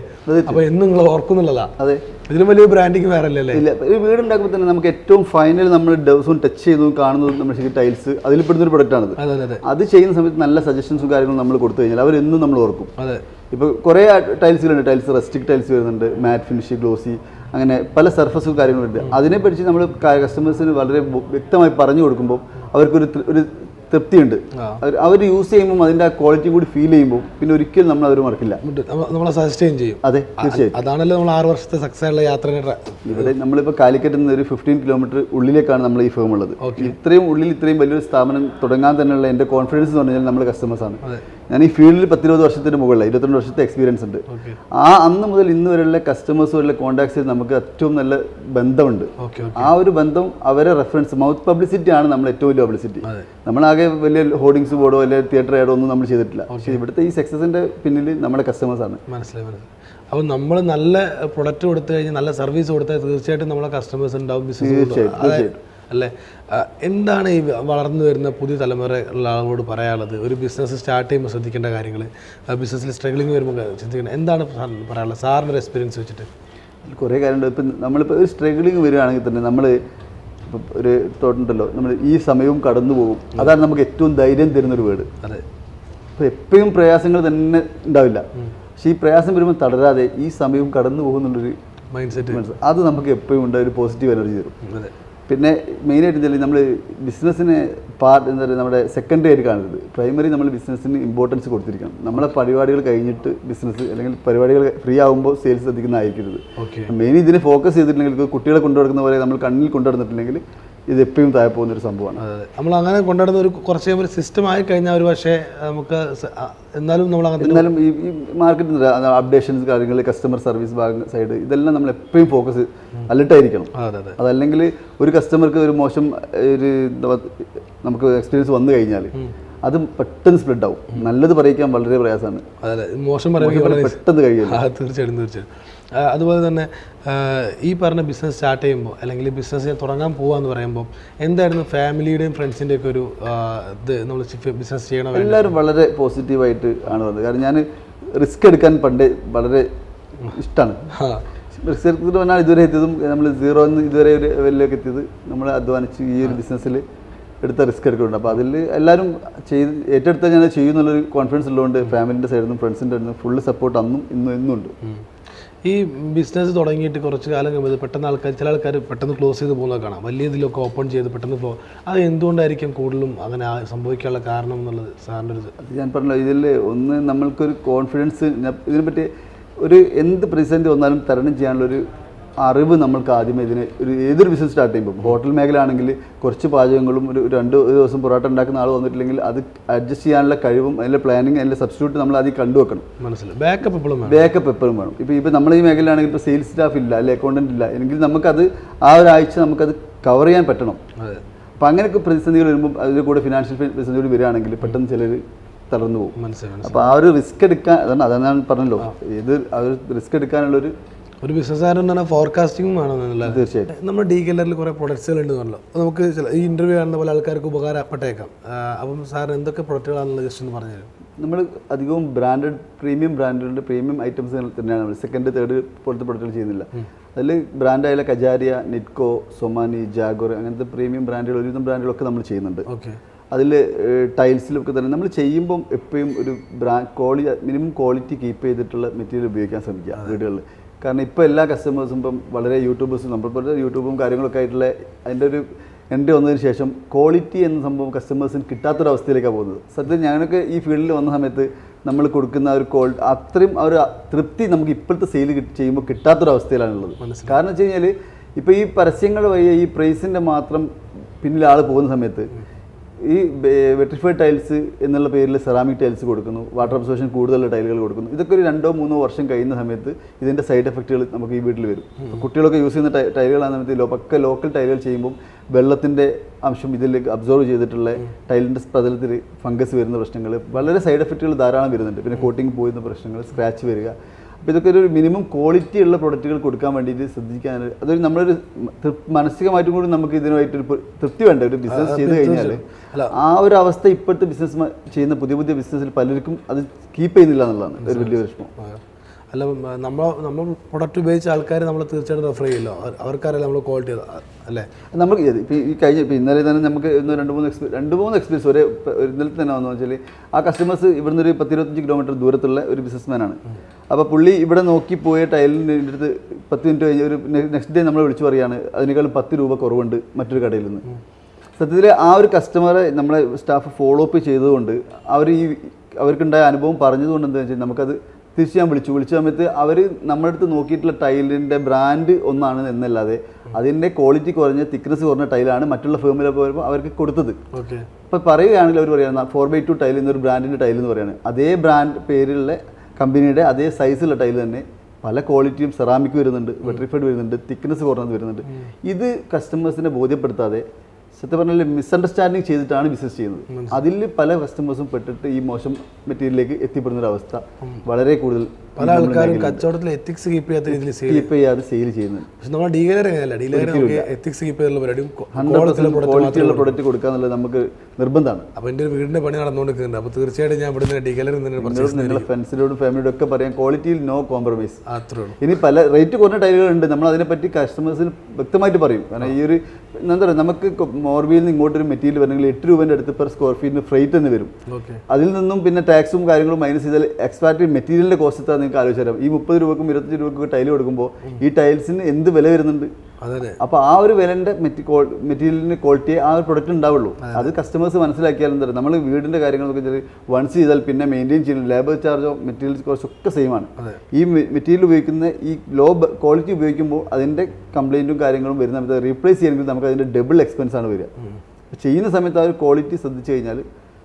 അപ്പോൾ എന്നും നിങ്ങൾ ഓർക്കുന്നുള്ളതാ. അതെ. ഇതിലും വലിയ ബ്രാൻഡിങ് വേറെ അല്ലേ? ഇല്ല ഒരു വീട് ഉണ്ടാക്കുമ്പോൾ തന്നെ നമുക്ക് ഏറ്റവും ഫൈനൽ നമ്മൾ ദിവസവും ടച്ച് ചെയ്തു കാണുന്നത് നമ്മൾ ശരിക്കും ടൈൽസ് അതിൽ പെടുന്ന ഒരു പ്രൊഡക്റ്റാണ് അതെ അതെ അതെ. അത് ചെയ്യുന്ന സമയത്ത് നല്ല സജഷൻസും കാര്യങ്ങളും നമ്മൾ കൊടുത്തു കഴിഞ്ഞാൽ അവരെന്നും നമ്മൾ ഓർക്കും. അതെ. ഇപ്പോൾ കുറേ ടൈൽസുകളുണ്ട് ടൈൽസ് റെസ്റ്റിക് ടൈൽസ് വരുന്നുണ്ട്. മാറ്റ് ഫിനിഷ് ഗ്ലോസി അങ്ങനെ പല സർഫസും കാര്യങ്ങളുണ്ട് അതിനെപ്പറ്റി നമ്മൾ കസ്റ്റമേഴ്സിന് വളരെ വ്യക്തമായി പറഞ്ഞു കൊടുക്കുമ്പോൾ അവർക്കൊരു ഒരു തൃപ്തിയുണ്ട്. അവർ- യൂസ് ചെയ്യുമ്പോൾ അതിന്റെ ക്വാളിറ്റി കൂടി ഫീൽ ചെയ്യുമ്പോൾ പിന്നെ ഒരിക്കലും നമ്മൾ അവർ മറക്കില്ല. നമ്മളെ ചെയ്യും. അതെ തീർച്ചയായും അതാണല്ലോ നമ്മൾ ആറ് വർഷത്തെ സക്സസ് ഉള്ള യാത്രയുടെ ഇവിടെ നമ്മളിപ്പോൾ കാലിക്കറ്റിൽ നിന്ന് ഒരു ഫിഫ്റ്റീൻ കിലോമീറ്റർ ഉള്ളിലേക്കാണ് നമ്മൾ ഈ ഫേം ഉള്ളത്. ഇത്രയും ഉള്ളിൽ ഇത്രയും വലിയൊരു സ്ഥാപനം തുടങ്ങാൻ തന്നെയുള്ള എന്റെ കോൺഫിഡൻസ് എന്ന് പറഞ്ഞാൽ നമ്മൾ കസ്റ്റമേഴ്സാണ് ഞാൻ ഈ ഫീൽഡിൽ പത്തിരുപത് വർഷത്തിന് മുകളിലാണ് ഇരുപത്തിരണ്ട് വർഷത്തെ എക്സ്പീരിയൻസ് ഉണ്ട്. ആ അന്ന് മുതൽ ഇന്ന് വരെയുള്ള കസ്റ്റമേഴ്സ് വരെയുള്ള കോൺടാക്ട്സിൽ നമുക്ക് ഏറ്റവും നല്ല ബന്ധമുണ്ട്. ആ ഒരു ബന്ധം അവരെ റെഫറൻസ് മൗത്ത് പബ്ലിസിറ്റി ആണ് നമ്മൾ ഏറ്റവും വലിയ പബ്ലിസിറ്റി നമ്മളാകെ വലിയ ഹോർഡിങ്സ് ബോർഡോ അല്ലെങ്കിൽ തിയേറ്റർ ആയിട്ടോ ഒന്നും നമ്മൾ ചെയ്തിട്ടില്ല. പക്ഷേ ഇവിടുത്തെ ഈ സക്സസിന്റെ പിന്നിൽ നമ്മുടെ കസ്റ്റമേഴ്സാണ് ആണ്. മനസ്സിലായി അപ്പോൾ നമ്മൾ നല്ല പ്രൊഡക്റ്റ് കൊടുത്തു കഴിഞ്ഞാൽ നല്ല സർവീസ് കൊടുത്താൽ തീർച്ചയായിട്ടും നമ്മളെ കസ്റ്റമേഴ്സ് ഉണ്ടാവും ബിസിനസ് തീർച്ചയായും, തീർച്ചയായും. അല്ലേ? എന്താണ് ഈ വളർന്നു വരുന്ന പുതിയ തലമുറയുള്ള ആളുകളോട് പറയാനുള്ളത്? ഒരു ബിസിനസ് സ്റ്റാർട്ട് ചെയ്യുമ്പോൾ ശ്രദ്ധിക്കേണ്ട കാര്യങ്ങൾ ബിസിനസ്സിൽ സ്ട്രഗ്ലിംഗ് വരുമ്പോൾ ചിന്തിക്കണം എന്താണ് പറയാനുള്ളത്? സാറിന്റെ ഒരു എക്സ്പീരിയൻസ് വെച്ചിട്ട്. കുറേ കാര്യമുണ്ട്. ഇപ്പം നമ്മളിപ്പോൾ ഒരു സ്ട്രഗ്ലിംഗ് വരികയാണെങ്കിൽ തന്നെ നമ്മൾ ഇപ്പം ഒരു തോട്ടുണ്ടല്ലോ നമ്മൾ ഈ സമയവും കടന്നു പോകും. അതാണ് നമുക്ക് ഏറ്റവും ധൈര്യം തരുന്നൊരു വേർഡ്. അതെ. അപ്പോൾ എപ്പോഴും പ്രയാസങ്ങൾ തന്നെ ഉണ്ടാവില്ല. പക്ഷേ ഈ പ്രയാസം വരുമ്പോൾ തളരാതെ ഈ സമയവും കടന്നു പോകുന്നുള്ളൊരു മൈൻഡ് സെറ്റ് അത് നമുക്ക് എപ്പോഴും ഉണ്ടായ ഒരു പോസിറ്റീവ് എനർജി തരും. അതെ. പിന്നെ മെയിനായിട്ട് എന്തായാലും നമ്മൾ ബിസിനസ്സിന് പാർട്ട് എന്താ പറയുക നമ്മുടെ സെക്കൻഡറി ആയിട്ട് കാണരുത്. പ്രൈമറി നമ്മൾ ബിസിനസ്സിന് ഇമ്പോർട്ടൻസ് കൊടുത്തിരിക്കണം. നമ്മളെ പരിപാടികൾ കഴിഞ്ഞിട്ട് ബിസിനസ് അല്ലെങ്കിൽ പരിപാടികൾ ഫ്രീ ആകുമ്പോൾ സെയിൽസ് ശ്രദ്ധിക്കുന്നതായിരിക്കരുത് ഓക്കെ മെയിൻ ഇതിനെ ഫോക്കസ് ചെയ്തിട്ടുണ്ടെങ്കിൽ കുട്ടികളെ കൊണ്ടുനടക്കുന്ന പോലെ നമ്മൾ കണ്ണിൽ കൊണ്ടുനടന്നിട്ടില്ലെങ്കിൽ ഇത് എപ്പോഴും താഴെ പോകുന്ന ഒരു സംഭവമാണ് നമ്മൾ അങ്ങനെ കൊണ്ടുവരുന്ന ഒരു കുറച്ച് ഒരു സിസ്റ്റം ആയി കഴിഞ്ഞാൽ ഒരു പക്ഷേ നമുക്ക് എന്നാലും നമ്മൾ അങ്ങനെ എന്നാലും ഈ മാർക്കറ്റിന്റെ അപ്ഡേഷൻസ് കാര്യങ്ങൾ കസ്റ്റമർ സർവീസ് ഭാഗം സൈഡ് ഇതെല്ലാം നമ്മൾ എപ്പോഴും ഫോക്കസ് അലർട്ടായിരിക്കണം അതെ അതെ അതല്ലെങ്കിൽ ഒരു കസ്റ്റമർക്ക് ഒരു മോശം ഒരു നമുക്ക് എക്സ്പീരിയൻസ് വന്നു കഴിഞ്ഞാൽ അത് പെട്ടെന്ന് സ്പ്രെഡ് ആവും. നല്ലത് പറയിക്കാൻ വളരെ പ്രയാസമാണ്. മോശം പെട്ടെന്ന് കഴിയില്ല തീർച്ചയായിട്ടും തീർച്ചയായിട്ടും. അതുപോലെ തന്നെ ഈ പറഞ്ഞ ബിസിനസ് സ്റ്റാർട്ട് ചെയ്യുമ്പോൾ അല്ലെങ്കിൽ ബിസിനസ് തുടങ്ങാൻ എന്ന് പറയുമ്പോൾ എന്തായിരുന്നു ഫാമിലിയുടെയും ഫ്രണ്ട്സിന്റെയൊക്കെ ഒരു ഇത് നമ്മൾ ബിസിനസ് ചെയ്യണം എല്ലാവരും വളരെ പോസിറ്റീവായിട്ട് ആണ് വന്നത്. കാരണം ഞാൻ റിസ്ക് എടുക്കാൻ പണ്ട് വളരെ ഇഷ്ടമാണ് റിസ്ക് എടുത്തിട്ട് പറഞ്ഞാൽ ഇതുവരെ എത്തിയതും നമ്മൾ സീറോ എന്ന് ഇതുവരെ ഒരു ലെവലിലേക്ക് എത്തിയത് നമ്മൾ അധ്വാനിച്ച് ഈ ഒരു ബിസിനസ്സിൽ എടുത്ത റിസ്ക് എടുക്കുന്നുണ്ട്. അപ്പോൾ അതിൽ എല്ലാവരും ചെയ്ത് ഏറ്റെടുത്താൽ ഞാൻ ചെയ്യുന്നുള്ളൊരു കോൺഫിഡൻസ് ഉള്ളതുകൊണ്ട് ഫാമിലിന്റെ സൈഡിൽ നിന്നും ഫ്രണ്ട്സിന്റെ നിന്ന് ഫുള്ള് സപ്പോർട്ട് അന്നും ഇന്നും ഇന്നുണ്ട്. ഈ ബിസിനസ് തുടങ്ങിയിട്ട് കുറച്ച് കാലം കഴിയുമ്പോൾ പെട്ടെന്ന് ആൾക്കാർ ചില ആൾക്കാർ പെട്ടെന്ന് ക്ലോസ് ചെയ്ത് പോകുന്നത് കാണാം. വലിയ ഇതിലൊക്കെ ഓപ്പൺ ചെയ്ത് പെട്ടെന്ന് ഫ്ലോ അത് എന്തുകൊണ്ടായിരിക്കും കൂടുതലും അങ്ങനെ സംഭവിക്കാനുള്ള കാരണം എന്നുള്ളത് സാറിന്റെ ഒരു ഞാൻ പറഞ്ഞല്ലോ ഇതിൽ ഒന്ന് നമ്മൾക്കൊരു കോൺഫിഡൻസ് ഇതിനെപ്പറ്റി ഒരു എന്ത് പ്രതിസന്ധി വന്നാലും തരണം ചെയ്യാനുള്ള ഒരു അറിവ് നമ്മൾക്ക് ആദ്യമേ ഇതിന് ഒരു ഏതൊരു ബിസിനസ് സ്റ്റാർട്ട് ചെയ്യുമ്പോൾ ഹോട്ടൽ മേഖല ആണെങ്കിൽ കുറച്ച് പാചകങ്ങളും ഒരു രണ്ട് ദിവസം പൊറോട്ട ഉണ്ടാക്കുന്ന ആൾ വന്നിട്ടില്ലെങ്കിൽ അത് അഡ്ജസ്റ്റ് ചെയ്യാനുള്ള കഴിവും അതിന്റെ പ്ലാനിങ് അതിന്റെ സബ്സ്റ്റിറ്റ്യൂട്ട് നമ്മൾ ആദ്യം കണ്ടുവെക്കണം മനസ്സിലായി. ബാക്കപ്പ് എപ്പോഴും വേണം. ബാക്കപ്പ് എപ്പോഴും വേണം. ഇപ്പോൾ ഇപ്പോൾ നമ്മൾ ഈ മേഖലയാണെങ്കിൽ ഇപ്പോൾ സെയിൽസ് സ്റ്റാഫ് ഇല്ല അല്ലെങ്കിൽ അക്കൗണ്ടന്റ് ഇല്ല എങ്കിൽ നമുക്കത് ആ ഒരാഴ്ച നമുക്കത് കവർ ചെയ്യാൻ പറ്റണം. അതെ. അപ്പോൾ അങ്ങനെയൊക്കെ പ്രതിസന്ധികൾ വരുമ്പോൾ അതിന്റെ കൂടെ ഫിനാൻഷ്യൽ പ്രതിസന്ധികൾ വരികയാണെങ്കിൽ പെട്ടെന്ന് ചിലർ തളർന്നു പോകും. അപ്പോൾ ആ ഒരു റിസ്ക് എടുക്കാൻ അതാണ് അതാണ് ഞാൻ പറഞ്ഞല്ലോ ഇത് ആ ഒരു റിസ്ക് എടുക്കാനുള്ളൊരു ഒരു ബിസിനസ്സുകാരൻ പറഞ്ഞാൽ ഫോർകാസ്റ്റിംഗ് വേണം എന്നുള്ളത് തീർച്ചയായിട്ടും. നമ്മുടെ ഡി കെല്ലറിൽ കുറേ പ്രൊഡക്ട്സുകൾ ഉണ്ട് പറഞ്ഞല്ലോ. അപ്പോൾ നമുക്ക് ചില ഈ ഇന്റർവ്യൂ കാണുന്ന പോലെ ആൾക്കാർക്ക് ഉപകാരപ്പെട്ടേക്കാം. അപ്പം സാർ എന്തൊക്കെ പ്രൊഡക്റ്റുകളാണെന്നുള്ളത് ജസ്റ്റ് ഒന്ന് പറഞ്ഞു നമ്മൾ അധികവും ബ്രാൻഡഡ് പ്രീമിയം ബ്രാൻഡുകളുടെ പ്രീമിയം ഐറ്റംസ് തന്നെയാണ് നമ്മൾ സെക്കൻഡ് തേർഡ് പോലത്തെ പ്രൊഡക്റ്റുകൾ ചെയ്യുന്നില്ല. അതിൽ ബ്രാൻഡായ കജാരിയ നിറ്റ്കോ സൊമാനി ജാഗോർ അങ്ങനത്തെ പ്രീമിയം ബ്രാൻഡുകൾ ഒരുവിധം ബ്രാൻഡുകളൊക്കെ നമ്മൾ ചെയ്യുന്നുണ്ട്. ഓക്കെ. അതിൽ ടൈൽസിലൊക്കെ തന്നെ നമ്മൾ ചെയ്യുമ്പം എപ്പോഴും ഒരു ബ്രാ ക്വാളിറ്റി മിനിമം ക്വാളിറ്റി കീപ്പ് ചെയ്തിട്ടുള്ള മെറ്റീരിയൽ ഉപയോഗിക്കാൻ ശ്രമിക്കുക വീടുകളിൽ കാരണം ഇപ്പോൾ എല്ലാ കസ്റ്റമേഴ്സും ഇപ്പം വളരെ യൂട്യൂബേഴ്സും നമ്മൾ നമ്മളിപ്പോൾ യൂട്യൂബും കാര്യങ്ങളൊക്കെ ആയിട്ടുള്ള അതിന്റെ ഒരു എന്റെ വന്നതിന് ശേഷം ക്വാളിറ്റി എന്ന സംഭവം കസ്റ്റമേഴ്സിന് കിട്ടാത്തൊരവസ്ഥയിലേക്കാണ് പോകുന്നത്. സത്യം ഞാനൊക്കെ ഈ ഫീൽഡിൽ വന്ന സമയത്ത് നമ്മൾ കൊടുക്കുന്ന ഒരു കോൾ അത്രയും ആ ഒരു തൃപ്തി നമുക്ക് ഇപ്പോഴത്തെ സെയിൽ ചെയ്യുമ്പോൾ കിട്ടാത്തൊരവസ്ഥയിലാണുള്ളത്. കാരണം വെച്ച് കഴിഞ്ഞാൽ ഇപ്പോൾ ഈ പരസ്യങ്ങൾ വഴി ഈ പ്രൈസിന്റെ മാത്രം പിന്നിൽ ആൾ പോകുന്ന സമയത്ത് ഈ വെട്രിഫൈഡ് ടൈൽസ് എന്നുള്ള പേരിൽ സെറാമിക് ടൈൽസ് കൊടുക്കുന്നു. വാട്ടർ അബ്സോർഷൻ കൂടുതലുള്ള ടൈലുകൾ കൊടുക്കുന്നു. ഇതൊക്കെ ഒരു രണ്ടോ മൂന്നോ വർഷം കഴിയുന്ന സമയത്ത് ഇതിന്റെ സൈഡ് എഫക്റ്റുകൾ നമുക്ക് ഈ വീട്ടിൽ വരും. കുട്ടികളൊക്കെ യൂസ് ചെയ്യുന്ന ടൈലുകളാണ് സമയത്ത് പക്ക ലോക്കൽ ടൈലുകൾ ചെയ്യുമ്പോൾ വെള്ളത്തിന്റെ അംശം ഇതിലേക്ക് അബ്സോർവ് ചെയ്തിട്ടുള്ള ടൈലിന്റെ പ്രതലത്തിൽ ഫംഗസ് വരുന്ന പ്രശ്നങ്ങൾ വളരെ സൈഡ് എഫക്റ്റുകൾ ധാരാളം വരുന്നുണ്ട്. പിന്നെ കോട്ടിങ് പോയിരുന്ന പ്രശ്നങ്ങൾ സ്ക്രാച്ച് വരിക അപ്പോൾ ഇതൊക്കെ ഒരു മിനിമം ക്വാളിറ്റി ഉള്ള പ്രൊഡക്റ്റുകൾ കൊടുക്കാൻ വേണ്ടിയിട്ട് ശ്രദ്ധിക്കാൻ അതൊരു നമ്മളൊരു മാനസികമായിട്ടും കൂടി നമുക്ക് ഇതിനായിട്ടൊരു തൃപ്തി വേണ്ട. ഒരു ബിസിനസ് ചെയ്ത് കഴിഞ്ഞാൽ ആ ഒരു അവസ്ഥ ഇപ്പോഴത്തെ ബിസിനസ് ചെയ്യുന്ന പുതിയ പുതിയ ബിസിനസ്സിൽ പലർക്കും അത് കീപ്പ് ചെയ്യുന്നില്ല എന്നുള്ളതാണ്. ഒരു വലിയ വിഷമം. അല്ല നമ്മൾ നമ്മൾ പ്രൊഡക്റ്റ് ഉപയോഗിച്ച ആൾക്കാർ നമ്മൾ തീർച്ചയായിട്ടും റെഫർ ചെയ്യുമല്ലോ അവർക്കാരല്ല അവർക്കറിയാം നമ്മൾ ക്വാളിറ്റി അല്ലേ? നമുക്ക് ഈ കഴിഞ്ഞ ഇപ്പം ഇന്നലെ തന്നെ നമുക്ക് ഇന്ന് രണ്ട് മൂന്ന് എക്സ്പീരിയൻസ് രണ്ട് മൂന്ന് എക്സ്പീരിയൻസ് ഒരേ ഒരു ഇന്നലെ തന്നെ വന്നു വെച്ചാൽ ആ കസ്റ്റമേഴ്സ് ഇവിടുന്ന് ഒരു പത്തിരുപത്തഞ്ച് കിലോമീറ്റർ ദൂരത്തുള്ള ഒരു ബിസിനസ്മാനാണ് അപ്പോൾ പുള്ളി ഇവിടെ നോക്കി പോയ ടൈലിന്റെ അടുത്ത് പത്ത് മിനിറ്റ് കഴിഞ്ഞ് ഒരു നെക്സ്റ്റ് ഡേ നമ്മൾ വിളിച്ചു പറയുകയാണ് അതിനേക്കാളും പത്ത് രൂപ കുറവുണ്ട് മറ്റൊരു കടയിൽ നിന്ന്. സത്യത്തിൽ ആ ഒരു കസ്റ്റമറെ നമ്മളെ സ്റ്റാഫ് ഫോളോ അപ്പ് ചെയ്തതുകൊണ്ട് അവർ ഈ അവർക്കുണ്ടായ അനുഭവം പറഞ്ഞതുകൊണ്ട് എന്താ വെച്ചാൽ നമുക്കത് തിരിച്ച് ഞാൻ വിളിച്ചു. വിളിച്ച സമയത്ത് അവർ നമ്മുടെ അടുത്ത് നോക്കിയിട്ടുള്ള ടൈലിന്റെ ബ്രാൻഡ് ഒന്നാണ് എന്നല്ലാതെ അതിന്റെ ക്വാളിറ്റി കുറഞ്ഞ തിക്നെസ് കുറഞ്ഞ ടൈലാണ് മറ്റുള്ള ഫേമിലൊക്കെ വരുമ്പോൾ അവർക്ക് കൊടുത്തത്. ഇപ്പം അപ്പോൾ പറയുകയാണെങ്കിൽ അവർ പറയുന്നത് ഫോർ ബൈ ടു ടൈൽ എന്നൊരു ബ്രാൻഡിന്റെ ടൈൽ എന്ന് പറയുന്നത് അതേ ബ്രാൻഡ് പേരിലുള്ള കമ്പനിയുടെ അതേ സൈസുള്ള ടൈൽ തന്നെ പല ക്വാളിറ്റിയും സെറാമിക് വരുന്നുണ്ട് വെട്രിഫൈഡ് വരുന്നുണ്ട് തിക്നെസ് കുറഞ്ഞത് വരുന്നുണ്ട്. ഇത് കസ്റ്റമേഴ്സിനെ ബോധ്യപ്പെടുത്താതെ സത്യം പറഞ്ഞാൽ മിസ്അണ്ടർസ്റ്റാൻഡിങ് ചെയ്തിട്ടാണ് ബിസിനസ് ചെയ്യുന്നത്. അതിൽ പല കസ്റ്റമേഴ്സും പെട്ടിട്ട് ഈ മോശം മെറ്റീരിയലിലേക്ക് എത്തിപ്പെടുന്ന ഒരു അവസ്ഥ വളരെ കൂടുതൽ പല ആൾക്കാരും കച്ചവടത്തിൽ എത്തിക്സ് കീപ്പ് ചെയ്യാത്ത രീതിയിൽ സെയിൽ കീപ്പ് ചെയ്യാതെ സെയിൽ ചെയ്യുന്നുണ്ട്. പക്ഷെ നമ്മുടെ ഡീലർ അങ്ങനെയല്ല ഡീലർ നമുക്ക് എത്തിക്സ് കീപ്പ് ചെയ്തുള്ള പരിപാടിയും ക്വാളിറ്റിയുള്ള പ്രൊഡക്റ്റ് കൊടുക്കുക എന്നുള്ളത് നമുക്ക് നിർബന്ധമാണ്. അപ്പോൾ എന്റെ ഒരു വീടിന്റെ പണി നടന്നുകൊണ്ടിരിക്കുന്നുണ്ട്. അപ്പോൾ തീർച്ചയായിട്ടും ഞാൻ ഇവിടുന്ന് ഡീലറിൽ നിന്ന് നിങ്ങളോട് ഫ്രണ്ട്സിനോടും ഫാമിലിയോടും ഒക്കെ പറയാം ക്വാളിറ്റിയിൽ നോ കോംപ്രമൈസ് അത്രേ ഉള്ളൂ. ഇനി പല റേറ്റ് കുറഞ്ഞ ടൈലുകളുണ്ട് നമ്മൾ അതിനെപ്പറ്റി കസ്റ്റമേഴ്സിന് വ്യക്തമായിട്ട് പറയും. കാരണം ഈ ഒരു എന്താ പറയുക നമുക്ക് മോർബിയിൽ നിന്ന് ഇങ്ങോട്ടൊരു മെറ്റീരിയൽ വരണമെങ്കിൽ എട്ട് രൂപേന്റെ അടുത്ത് പെർ സ്ക്വയർ ഫീറ്റിന് ഫ്രൈറ്റ് എന്ന് വരും. അതിൽ നിന്നും പിന്നെ ടാക്സും കാര്യങ്ങളും മൈനസ് ചെയ്താൽ എക്സ്പാക്ട് മെറ്റീരിയലിന്റെ കോസ്റ്റ് നിങ്ങൾക്ക് ആലോചിച്ച് തരാം ഈ മുപ്പത് രൂപക്കും ഇരുപത്തഞ്ച് രൂപക്കും ടൈൽ കൊടുക്കുമ്പോൾ ഈ ടൈൽസിന് എന്ത് വില വരുന്നുണ്ട്? അപ്പൊ അപ്പോൾ ആ ഒരു വിലന്റെ മെറ്റീരിയലിന്റെ ക്വാളിറ്റി ആ ഒരു പ്രൊഡക്റ്റ് ഉണ്ടാവുള്ളൂ. അത് കസ്റ്റമേഴ്സ് മനസ്സിലാക്കിയാലും തരും നമ്മൾ വീടിന്റെ കാര്യങ്ങളൊക്കെ വൺസ് ചെയ്താൽ പിന്നെ മെയിന്റെയിൻ ചെയ്യുന്ന ലേബർ ചാർജോ മെറ്റീരിയൽസ് കോസ്റ്റോ ഒക്കെ സെയിം ആണ്. ഈ മെറ്റീരിയൽ ഉപയോഗിക്കുന്ന ഈ ലോ ക്വാളിറ്റി ഉപയോഗിക്കുമ്പോൾ അതിന്റെ കംപ്ലൈന്റും കാര്യങ്ങളും വരുന്ന സമയത്ത് റീപ്ലേസ് ചെയ്യണമെങ്കിൽ നമുക്ക് അതിന്റെ ഡബിൾ എക്സ്പെൻസ് ആണ് വരിക. ചെയ്യുന്ന സമയത്ത് ആ ഒരു ക്വാളിറ്റി ശ്രദ്ധിച്ചു കഴിഞ്ഞാൽ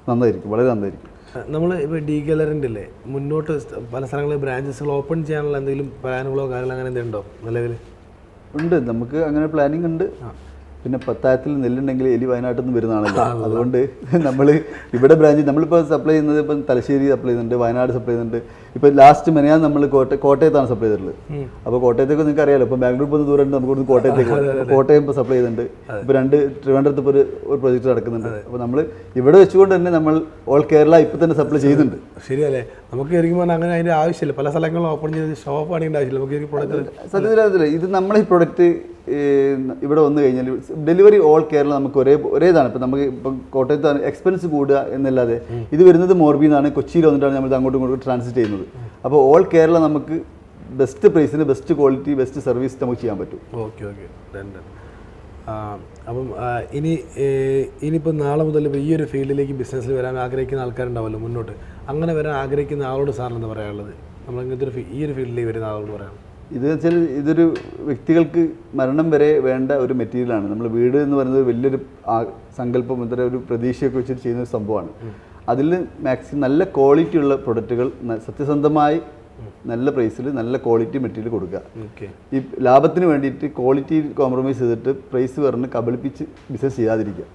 നന്നായിരിക്കും. വളരെ നന്നായിരിക്കും. നമ്മൾ ഇപ്പോൾ ഡി ഗലറിന്റെ അല്ലേ മുന്നോട്ട് പല സ്ഥലങ്ങളിൽ ബ്രാഞ്ചസുകൾ ഓപ്പൺ ചെയ്യാനുള്ള എന്തെങ്കിലും പ്ലാനുകളോ കാര്യങ്ങളോ അങ്ങനെ എന്തെങ്കിലും ഉണ്ടോ നിലവിൽ ഉണ്ട് നമുക്ക് അങ്ങനെ പ്ലാനിങ് ഉണ്ട്. പിന്നെ പത്തായത്തിൽ നെല്ലുണ്ടെങ്കിൽ എലി വയനാട്ടിൽ നിന്ന് വരുന്നതാണല്ലോ അതുകൊണ്ട് നമ്മൾ ഇവിടെ ബ്രാഞ്ച് നമ്മളിപ്പോൾ സപ്ലൈ ചെയ്യുന്നത് ഇപ്പം തലശ്ശേരി സപ്ലൈ ചെയ്യുന്നുണ്ട് വയനാട് സപ്ലൈ ചെയ്യുന്നുണ്ട്. ഇപ്പം ലാസ്റ്റ് മെനയാൻ നമ്മൾ കോട്ട കോട്ടയത്താണ് സപ്ലൈ ചെയ്തിട്ടുള്ളത്. അപ്പോൾ കോട്ടയത്തേക്ക് നിങ്ങൾക്ക് അറിയാലോ ഇപ്പൊ ബാംഗ്ലൂർ പോകുന്ന ദൂരം ഉണ്ട് നമുക്ക് ഇവിടുന്ന് കോട്ടയത്തേക്ക് കോട്ടയം ഇപ്പോൾ സപ്ലൈ ചെയ്തിട്ടുണ്ട്. ഇപ്പോൾ രണ്ട് ട്രിവാൻഡ്രത്ത് ഇപ്പോൾ ഒരു ഒരു പ്രൊജക്ട് നടക്കുന്നുണ്ട്. അപ്പോൾ നമ്മൾ ഇവിടെ വെച്ചുകൊണ്ട് തന്നെ നമ്മൾ ഓൾ കേരള ഇപ്പോൾ തന്നെ സപ്ലൈ ചെയ്യുന്നുണ്ട് ശരിയല്ലേ? നമുക്ക് ശരിക്കും പറഞ്ഞാൽ അങ്ങനെ അതിന്റെ ആവശ്യമില്ല. പല സ്ഥലങ്ങളും ഓപ്പൺ ചെയ്ത് ഷോപ്പ് അടിക്കേണ്ട ആവശ്യമില്ല. നമുക്ക് പ്രൊഡക്റ്റ് സത്യത്തിൽ ഇത് നമ്മൾ ഈ പ്രൊഡക്റ്റ് ഇവിടെ വന്നു കഴിഞ്ഞാൽ ഡെലിവറി ഓൾ കേരള നമുക്ക് ഒരേ ഒരേതാണ്. ഇപ്പം നമുക്ക് ഇപ്പം കോട്ടയത്ത് എക്സ്പെൻസ് കൂടുക എന്നല്ലാതെ ഇത് വരുന്നത് മോർബിയിൽ നിന്നാണ് കൊച്ചിയിൽ വന്നിട്ടാണ് നമ്മൾ അങ്ങോട്ടും ഇങ്ങോട്ടും ട്രാൻസിറ്റ് ചെയ്യുന്നത്. അപ്പോൾ ഓൾ കേരള നമുക്ക് ബെസ്റ്റ് പ്രൈസിന് ബെസ്റ്റ് ക്വാളിറ്റി ബെസ്റ്റ് സർവീസ് നമുക്ക് ചെയ്യാൻ പറ്റും. ഓക്കെ ഓക്കെ അപ്പം ഇനി ഇനിയിപ്പോൾ നാളെ മുതൽ ഇപ്പോൾ ഈ ഒരു ഫീൽഡിലേക്ക് ബിസിനസ്സിൽ വരാൻ ആഗ്രഹിക്കുന്ന ആൾക്കാരുണ്ടാവുമല്ലോ മുന്നോട്ട്. അങ്ങനെ വരാൻ ആഗ്രഹിക്കുന്ന ആളോട് സാറിന് എന്താ പറയാനുള്ളത്? നമ്മൾ ഇങ്ങനത്തെ ഒരു ഈ ഒരു ഫീൽഡിലേക്ക് വരുന്ന ആളോട് പറയാം. ഇത് വെച്ചാൽ ഇതൊരു വ്യക്തികൾക്ക് മരണം വരെ വേണ്ട ഒരു മെറ്റീരിയലാണ്. നമ്മൾ വീട് എന്ന് പറയുന്നത് വലിയൊരു സങ്കല്പം ഇത്ര ഒരു പ്രതീക്ഷയൊക്കെ വെച്ചിട്ട് ചെയ്യുന്ന ഒരു സംഭവമാണ്. അതിൽ മാക്സിമം നല്ല ക്വാളിറ്റി ഉള്ള പ്രൊഡക്റ്റുകൾ സത്യസന്ധമായി നല്ല പ്രൈസിൽ നല്ല ക്വാളിറ്റി മെറ്റീരിയൽ കൊടുക്കുക. ഈ ലാഭത്തിന് വേണ്ടിയിട്ട് ക്വാളിറ്റി കോംപ്രമൈസ് ചെയ്തിട്ട് പ്രൈസ് പറഞ്ഞ് കബളിപ്പിച്ച് ബിസിനസ് ചെയ്യാതിരിക്കുക.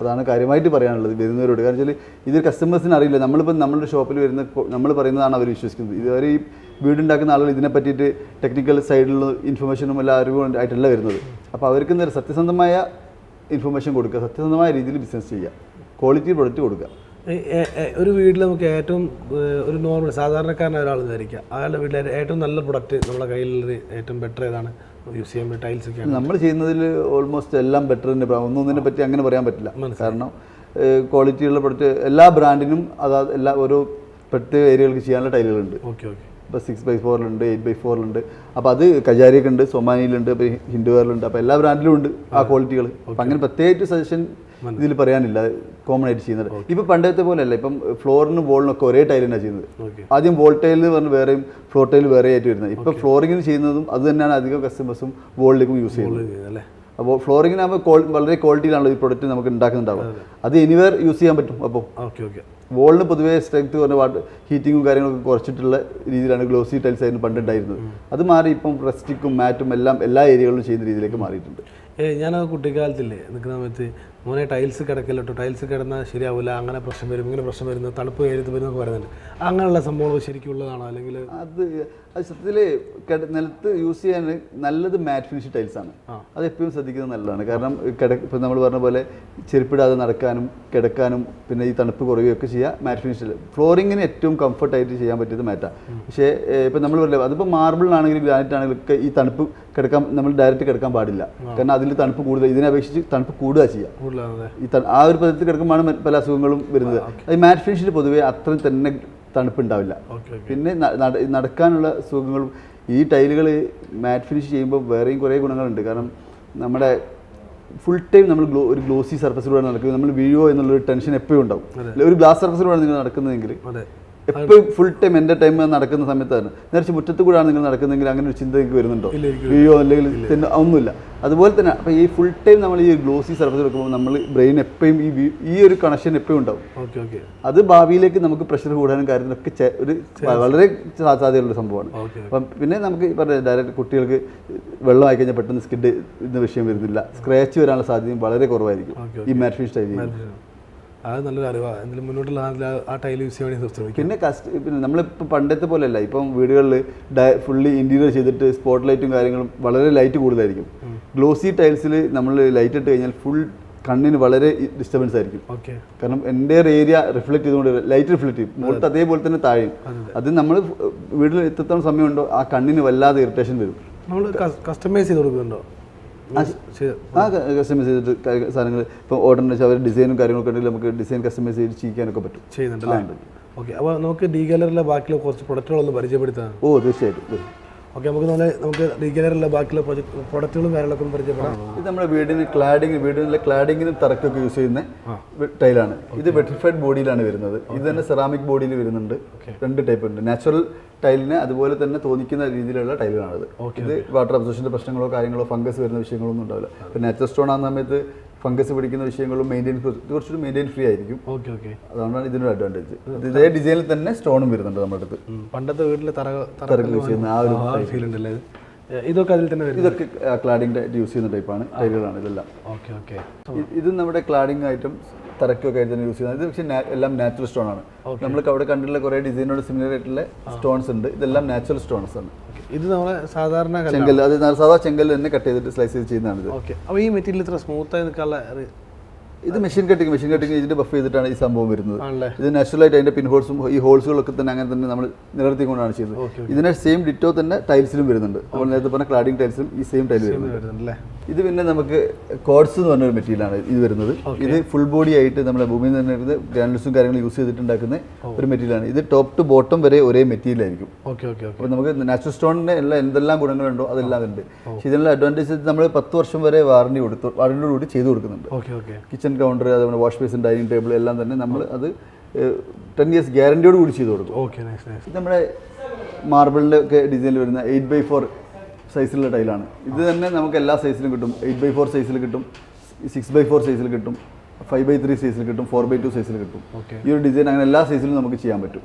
അതാണ് കാര്യമായിട്ട് പറയാനുള്ളത് വരുന്നവരോട്. കാരണം വെച്ചാൽ ഇത് കസ്റ്റമേഴ്സിന് അറിയില്ല. നമ്മളിപ്പോൾ നമ്മളുടെ ഷോപ്പിൽ വരുന്ന നമ്മൾ പറയുന്നതാണ് അവർ വിശ്വസിക്കുന്നത്. ഇതുവരെ ഈ വീടുണ്ടാക്കുന്ന ആളുകൾ ഇതിനെ പറ്റിയിട്ട് ടെക്നിക്കൽ സൈഡിലുള്ള ഇൻഫർമേഷനും എല്ലാ അറിവും ആയിട്ടല്ല വരുന്നത്. അപ്പോൾ അവർക്ക് എന്താ സത്യസന്ധമായ ഇൻഫർമേഷൻ കൊടുക്കുക. സത്യസന്ധമായ രീതിയിൽ ബിസിനസ് ചെയ്യുക. ക്വാളിറ്റി പ്രൊഡക്റ്റ് കൊടുക്കുക. ഒരു വീട്ടിൽ നമുക്ക് ഏറ്റവും ഒരു നോർമൽ സാധാരണക്കാരനായ ഒരാൾ ധരിക്കുക അയാളുടെ വീട്ടിലെ ഏറ്റവും നല്ല പ്രൊഡക്റ്റ് നമ്മുടെ കയ്യിൽ ഏറ്റവും ബെറ്റർ ഏതാണ്? യൂസ് ചെയ്യാൻ ടൈൽസ് ഒക്കെ നമ്മൾ ചെയ്യുന്നതിൽ ഓൾമോസ്റ്റ് എല്ലാം ബെറ്റർ തന്നെ പറയാം. ഒന്നൊന്നിനെ പറ്റി അങ്ങനെ പറയാൻ പറ്റില്ല. കാരണം ക്വാളിറ്റിയുള്ള പ്രൊഡക്റ്റ് എല്ലാ ബ്രാൻഡിനും അതായത് എല്ലാ ഓരോ പ്രത്യേക ഏരിയകൾക്ക് ചെയ്യാനുള്ള ടൈലുകളുണ്ട് ഓക്കെ ഓക്കെ ഇപ്പോൾ സിക്സ് ബൈ ഫോറിലുണ്ട് എയ്റ്റ് ബൈ ഫോറിലുണ്ട് അപ്പോൾ അത് കജാരിയൊക്കെ ഉണ്ട് സൊമാനിയിലുണ്ട് അപ്പോൾ ഹിന്ദുവാറിലുണ്ട് അപ്പോൾ എല്ലാ ബ്രാൻഡിലും ഉണ്ട് ആ ക്വാളിറ്റികൾ അപ്പം അങ്ങനെ പ്രത്യേകിച്ച് സജഷൻ ഇതിൽ പറയാനില്ല. കോമൺ ആയിട്ട് ചെയ്യുന്നത്. ഇപ്പം പണ്ടത്തെ പോലെയല്ല. ഇപ്പം ഫ്ലോറിനും വോളിനൊക്കെ ഒരേ ടൈലിനാണ് ചെയ്യുന്നത്. ആദ്യം വോൾ ടൈൽ എന്ന് പറഞ്ഞ് വേറെയും ഫ്ലോർ ടൈൽ വേറെ ആയിട്ട് വരുന്നത് ഇപ്പോൾ ഫ്ലോറിങ്ങിന് ചെയ്യുന്നതും അത് തന്നെയാണ് അധികം കസ്റ്റമേഴ്സും വോളിലേക്കും യൂസ് ചെയ്യുന്നത് അല്ലേ? അപ്പോൾ ഫ്ലോറിങ്ങിനാകുമ്പോൾ വളരെ ക്വാളിറ്റിയിലാണല്ലോ ഈ പ്രൊഡക്റ്റ് നമുക്ക് ഉണ്ടാക്കുന്നുണ്ടാവുക. അത് എനിവേർ യൂസ് ചെയ്യാൻ പറ്റും അപ്പോൾ. ഓക്കെ ഓക്കെ വോളിന് പൊതുവേ സ്ട്രെങ്ത് പറഞ്ഞ വാട്ട് ഹീറ്റിങ്ങും കാര്യങ്ങളൊക്കെ കുറച്ചിട്ടുള്ള രീതിയിലാണ് ഗ്ലോസി ടൈൽസ് ആയിരുന്നു പണ്ടുണ്ടായിരുന്നത്. അത് മാറി ഇപ്പം റെസ്റ്റിക്കും മാറ്റും എല്ലാം എല്ലാ ഏരിയകളിലും ചെയ്യുന്ന രീതിയിലേക്ക് മാറിയിട്ടുണ്ട്. ഞാൻ കുട്ടിക്കാലത്തില്ലേ നിൽക്കുന്ന സമയത്ത് മോനെ ടൈൽസ് കിടക്കല്ലോ ടൈൽസ് കിടന്നാൽ ശരിയാവില്ല അങ്ങനെ പ്രശ്നം വരും ഇങ്ങനെ പ്രശ്നം വരുന്നു. തണുപ്പ് കയറി വരും എന്നൊക്കെ പറയുന്നുണ്ട്. അങ്ങനെയുള്ള സംഭവങ്ങൾ ശരിക്കും ഉള്ളതാണോ? അല്ലെങ്കിൽ അത് അത് സത്യത്തിൽ നിലത്ത് യൂസ് ചെയ്യാൻ നല്ലത് മാറ്റ് ഫിനിഷ് ടൈൽസ് ആണ്. അത് എപ്പോഴും ശ്രദ്ധിക്കുന്നത് നല്ലതാണ്. കാരണം കിട ഇപ്പം നമ്മൾ പറഞ്ഞ പോലെ ചെരുപ്പിടാതെ നടക്കാനും കിടക്കാനും പിന്നെ ഈ തണുപ്പ് കുറയുകയൊക്കെ ചെയ്യുക മാറ്റ് ഫിനിഷ് ഫ്ലോറിങ്ങിന് ഏറ്റവും കംഫർട്ടായിട്ട് ചെയ്യാൻ പറ്റിയത് മാറ്റാണ് പക്ഷേ ഇപ്പം നമ്മൾ പറയില്ല അതിപ്പോൾ മാർബിളിനാണെങ്കിലും ഗ്രാനൈറ്റ് ആണെങ്കിലും ഒക്കെ ഈ തണുപ്പ് കിടക്കാൻ നമ്മൾ ഡയറക്റ്റ് കിടക്കാൻ പാടില്ല. കാരണം അതിൽ തണുപ്പ് കൂടുതൽ ഇതിനെ അപേക്ഷിച്ച് തണുപ്പ് കൂടുക ചെയ്യുക ഈ ആ ഒരു പദത്തിൽ കിടക്കുമ്പോഴാണ് പല അസുഖങ്ങളും വരുന്നത്. അത് മാറ്റ് ഫിനിഷിൽ പൊതുവേ അത്രയും തന്നെ തണുപ്പുണ്ടാവില്ല. പിന്നെ നടക്കാനുള്ള സുഖങ്ങളും ഈ ടൈലുകൾ മാറ്റ് ഫിനിഷ് ചെയ്യുമ്പോൾ വേറെയും കുറേ ഗുണങ്ങളുണ്ട്. കാരണം നമ്മുടെ ഫുൾ ടൈം നമ്മൾ ഗ്ലോ ഒരു ഗ്ലോസി സർഫസിലൂടെ നടക്കുന്നത്. നമ്മൾ വീഴുമോ എന്നുള്ളൊരു ടെൻഷൻ എപ്പോഴും ഉണ്ടാവും. ഒരു ഗ്ലാസ് സർഫസിലൂടെ നിങ്ങൾ നടക്കുന്നതെങ്കിൽ എപ്പോഴും ഫുൾ ടൈം എന്റെ ടൈം നടക്കുന്ന സമയത്താണ് നേരത്തെ മുറ്റത്ത് കൂടെയാണ് നിങ്ങൾ നടക്കുന്നതെങ്കിൽ അങ്ങനെ ഒരു ചിന്ത നിങ്ങൾക്ക് വരുന്നുണ്ടോ? അയ്യോ അല്ലെങ്കിൽ തന്നെ ഒന്നുമില്ല. അതുപോലെ തന്നെ അപ്പോൾ ഈ ഫുൾ ടൈം നമ്മൾ ഈ ഗ്ലോസി സർഫസ് വെക്കുമ്പോൾ നമ്മൾ ബ്രെയിൻ എപ്പോഴും ഈ ഈ ഒരു കണക്ഷൻ എപ്പോഴും ഉണ്ടാവും. Okay okay. അത് ഭാവിയിലേക്ക് നമുക്ക് പ്രഷർ കൂടാനും കാര്യത്തിനൊക്കെ ഒരു വളരെ സാധ്യതയുള്ള സംഭവമാണ്. അപ്പം പിന്നെ നമുക്ക് പറയാം പറഞ്ഞ ഡയറക്റ്റ് കുട്ടികൾക്ക് വെള്ളം ആയി കഴിഞ്ഞാൽ പെട്ടെന്ന് സ്കിഡ് ഇന്ന വിഷയം വരുന്നില്ല. സ്ക്രാച്ച് വരാനുള്ള സാധ്യത വളരെ കുറവായിരിക്കും. ഈ മാറ്റ് ഫിഷ് ടൈലിൽ അത് നല്ലൊരു അറിവാണ് എന്തെങ്കിലും മുന്നോട്ടുള്ള ആ- ടൈൽ യൂസ് ചെയ്യാൻ വേണ്ടി ശ്രമിക്കും. പിന്നെ കസ്റ്റ് പിന്നെ നമ്മളിപ്പോൾ പണ്ടത്തെ പോലെയല്ല. ഇപ്പം വീടുകളിൽ ഡയ ഫുള്ളി ഇന്റീരിയർ ചെയ്തിട്ട് സ്പോട്ട് ലൈറ്റും കാര്യങ്ങളും വളരെ ലൈറ്റ് കൂടുതലായിരിക്കും. ഗ്ലോസി ടൈൽസിൽ നമ്മൾ ലൈറ്റ് ഇട്ട് കഴിഞ്ഞാൽ ഫുൾ കണ്ണിന് വളരെ ഡിസ്റ്റർബൻസ് ആയിരിക്കും. ഓക്കെ. കാരണം എന്റെ ഏരിയ റിഫ്ലക്ട് ചെയ്തുകൊണ്ട് ലൈറ്റ് റിഫ്ലക്ട് ചെയ്യും. മുകളിൽ അതേപോലെ തന്നെ താഴെയും. അത് നമ്മൾ വീട്ടിൽ എത്രത്തോളം സമയമുണ്ടോ ആ കണ്ണിന് വല്ലാതെ ഇറിറ്റേഷൻ വരും. നമ്മൾ കസ്റ്റമൈസ് ചെയ്ത് കൊടുക്കുന്നുണ്ടോ? ആ കസ്റ്റമൈസ് ചെയ്തിട്ട് സാധനങ്ങൾ ഇപ്പോൾ ഓർഡർ വെച്ചാൽ അവർ ഡിസൈനും കാര്യങ്ങളൊക്കെ ഉണ്ടെങ്കിൽ നമുക്ക് ഡിസൈൻ കസ്റ്റമൈസ് ചെയ്ത് ചെയ്യാനൊക്കെ പറ്റും. ചെയ്യുന്നുണ്ടല്ലേ ഓക്കെ അപ്പോൾ നമുക്ക് ഡി ബാക്കിയുള്ള കുറച്ച് പ്രൊഡക്റ്റുകളൊന്ന് പരിചയപ്പെടുത്താം. ഓ തീർച്ചയായിട്ടും. തീർച്ചയായും. ഓക്കെ നമുക്ക് നല്ല നമുക്ക് ഗാലറിയിലെ ബാക്കിയുള്ള പ്രൊജക്ട് പ്രൊഡക്റ്റുകളും കാര്യങ്ങളൊക്കെ ഒന്ന് പരിചയപ്പെടാം. ഇത് നമ്മുടെ വീടിന് ക്ലാഡിങ് വീടിനുള്ള ക്ലാഡിങ്ങിന് തറക്കൊക്കെ യൂസ് ചെയ്യുന്ന ടൈലാണ്. ഇത് വെട്രിഫൈഡ് ബോഡിയിലാണ് വരുന്നത്. ഇത് തന്നെ സെറാമിക് ബോഡിയിൽ വരുന്നുണ്ട്. രണ്ട് ടൈപ്പ് ഉണ്ട്. നാച്ചുറൽ ടൈലിന് അതുപോലെ തന്നെ തോന്നിക്കുന്ന രീതിയിലുള്ള ടൈലുകളാണിത് ഇത് വാട്ടർ അബ്സോർഷന്റെ പ്രശ്നങ്ങളോ കാര്യങ്ങളോ ഫംഗസ് വരുന്ന വിഷയങ്ങളൊന്നും ഉണ്ടാവില്ല. ഇപ്പം നാച്ചുറൽ സ്റ്റോൺ ആകുന്ന സമയത്ത് ഫംഗസ് പിടിക്കുന്ന വിഷയങ്ങളും മെയിന്റെയിൻ കുറച്ചുകൂടി മെയിന്റെയിൻ ഫ്രീ ആയിരിക്കും. ഓക്കെ ഓക്കെ അതുകൊണ്ടാണ് ഇതിനൊരു അഡ്വാന്റേജ് ഇതേ ഡിസൈനിൽ തന്നെ സ്റ്റോണും വരുന്നുണ്ട് നമ്മുടെ അടുത്ത്. പണ്ടത്തെ ചെയ്യുന്ന ആ ഒരു ഫീൽ ഉണ്ടല്ലേ ഇതൊക്കെ അതിൽ തന്നെ വരും ഇതൊക്കെ ക്ലാഡിംഗ് യൂസ് ചെയ്യുന്ന ടൈപ്പാണ് ടൈലുകളാണ് ഇതെല്ലാം. ഓക്കെ ഓക്കെ ഇത് നമ്മുടെ ക്ലാഡിംഗ് ഐറ്റം തറക്കൊക്കെ ആയിട്ട് തന്നെ യൂസ് ചെയ്യുന്നത് ഇത് പക്ഷേ എല്ലാം നാച്ചുറൽ സ്റ്റോൺ ആണ്. നമ്മൾക്ക് അവിടെ കണ്ടിട്ടുള്ള കുറേ ഡിസൈനോട് സിമിലർ ആയിട്ടുള്ള സ്റ്റോൺസ് ഉണ്ട്. ഇതെല്ലാം നാച്ചുറൽ സ്റ്റോൺസ് ആണ്. ഇത് നമ്മളെ സാധാരണ ചെങ്കൽ അത് സാധാരണ ചെങ്കൽ തന്നെ കട്ട് ചെയ്തിട്ട് സ്ലൈസ് ചെയ്ത് ചെയ്യുന്നതാണ് ഇത് ഓക്കെ അപ്പോൾ ഈ മെറ്റീരിയൽ ഇത്ര സ്മൂത്തായി നിൽക്കാനുള്ള ഇത് മെഷീൻ കട്ടിങ് മെഷീൻ കട്ടിങ് ഇതിന്റെ ബഫ് ചെയ്തിട്ടാണ് ഈ സംഭവം വരുന്നത്. ഇത് നാച്ചുറലായിട്ട് അതിന്റെ പിൻ ഹോൾസും ഈ ഹോൾസുകളൊക്കെ തന്നെ അങ്ങനെ തന്നെ നമ്മൾ നിലനിർത്തിക്കൊണ്ടാണ് ചെയ്തത് ഇതിനെ സെയിം ഡിറ്റോ തന്നെ ടൈൽസിലും വരുന്നുണ്ട്. അപ്പോൾ നേരത്തെ പറഞ്ഞ ക്ലാഡിംഗ് ടൈൽസിലും ഈ സെയിം ടൈൽ വരുന്നുണ്ട്. ഇത് പിന്നെ നമുക്ക് കോഡ്സ് എന്ന് പറഞ്ഞൊരു മെറ്റീരിയലാണ് ഇത് വരുന്നത്. ഇത് ഫുൾ ബോഡി ആയിട്ട് നമ്മുടെ ഭൂമിയിൽ നിന്ന് തന്നെ ഗ്രാനുൾസും കാര്യങ്ങളും യൂസ് ചെയ്തിട്ടുണ്ടാക്കുന്ന ഒരു മെറ്റീരിയലാണ് ഇത് ടോപ്പ് ടു ബോട്ടം വരെ ഒരേ മെറ്റീരിയൽ ആയിരിക്കും. ഓക്കെ ഓക്കെ ഓക്കെ അപ്പോൾ നമുക്ക് നാച്ചുറൽ സ്റ്റോണിന്റെ എല്ലാ എന്തെല്ലാം ഗുണങ്ങളുണ്ടോ അതെല്ലാം ഉണ്ട്. പക്ഷേ ഇതിനുള്ള അഡ്വാന്റേജ് നമ്മൾ പത്ത് വർഷം വരെ വാറണ്ടി കൊടുത്തു വാറണ്ടിയോട് കൂടി ചെയ്തു കൊടുക്കുന്നുണ്ട്. ഓക്കെ ഓക്കെ കിച്ചൺ കൗണ്ടർ അതുപോലെ വാഷ് ബേസിൻ ഡൈനിങ് ടേബിൾ എല്ലാം തന്നെ നമ്മൾ അത് ടെൻ ഇയേഴ്സ് ഗ്യാരണ്ടിയോട് കൂടി ചെയ്തു കൊടുക്കും. നമ്മുടെ മാർബിളിന്റെ ഒക്കെ ഡിസൈനിൽ വരുന്ന എയ്റ്റ് ബൈ ഫോർ സൈസിലുള്ള ടൈലാണ് ഇത് തന്നെ നമുക്ക് എല്ലാ സൈസിലും കിട്ടും. എയ്റ്റ് ബൈ ഫോർ സൈസിൽ കിട്ടും. സിക്സ് ബൈ ഫോർ സൈസിൽ കിട്ടും. ഫൈവ് ബൈ ത്രീ സൈസിൽ കിട്ടും. ഫോർ ബൈ ടു സൈസിൽ കിട്ടും. ഈ ഒരു ഡിസൈൻ അങ്ങനെ എല്ലാ സൈസിലും നമുക്ക് ചെയ്യാൻ പറ്റും.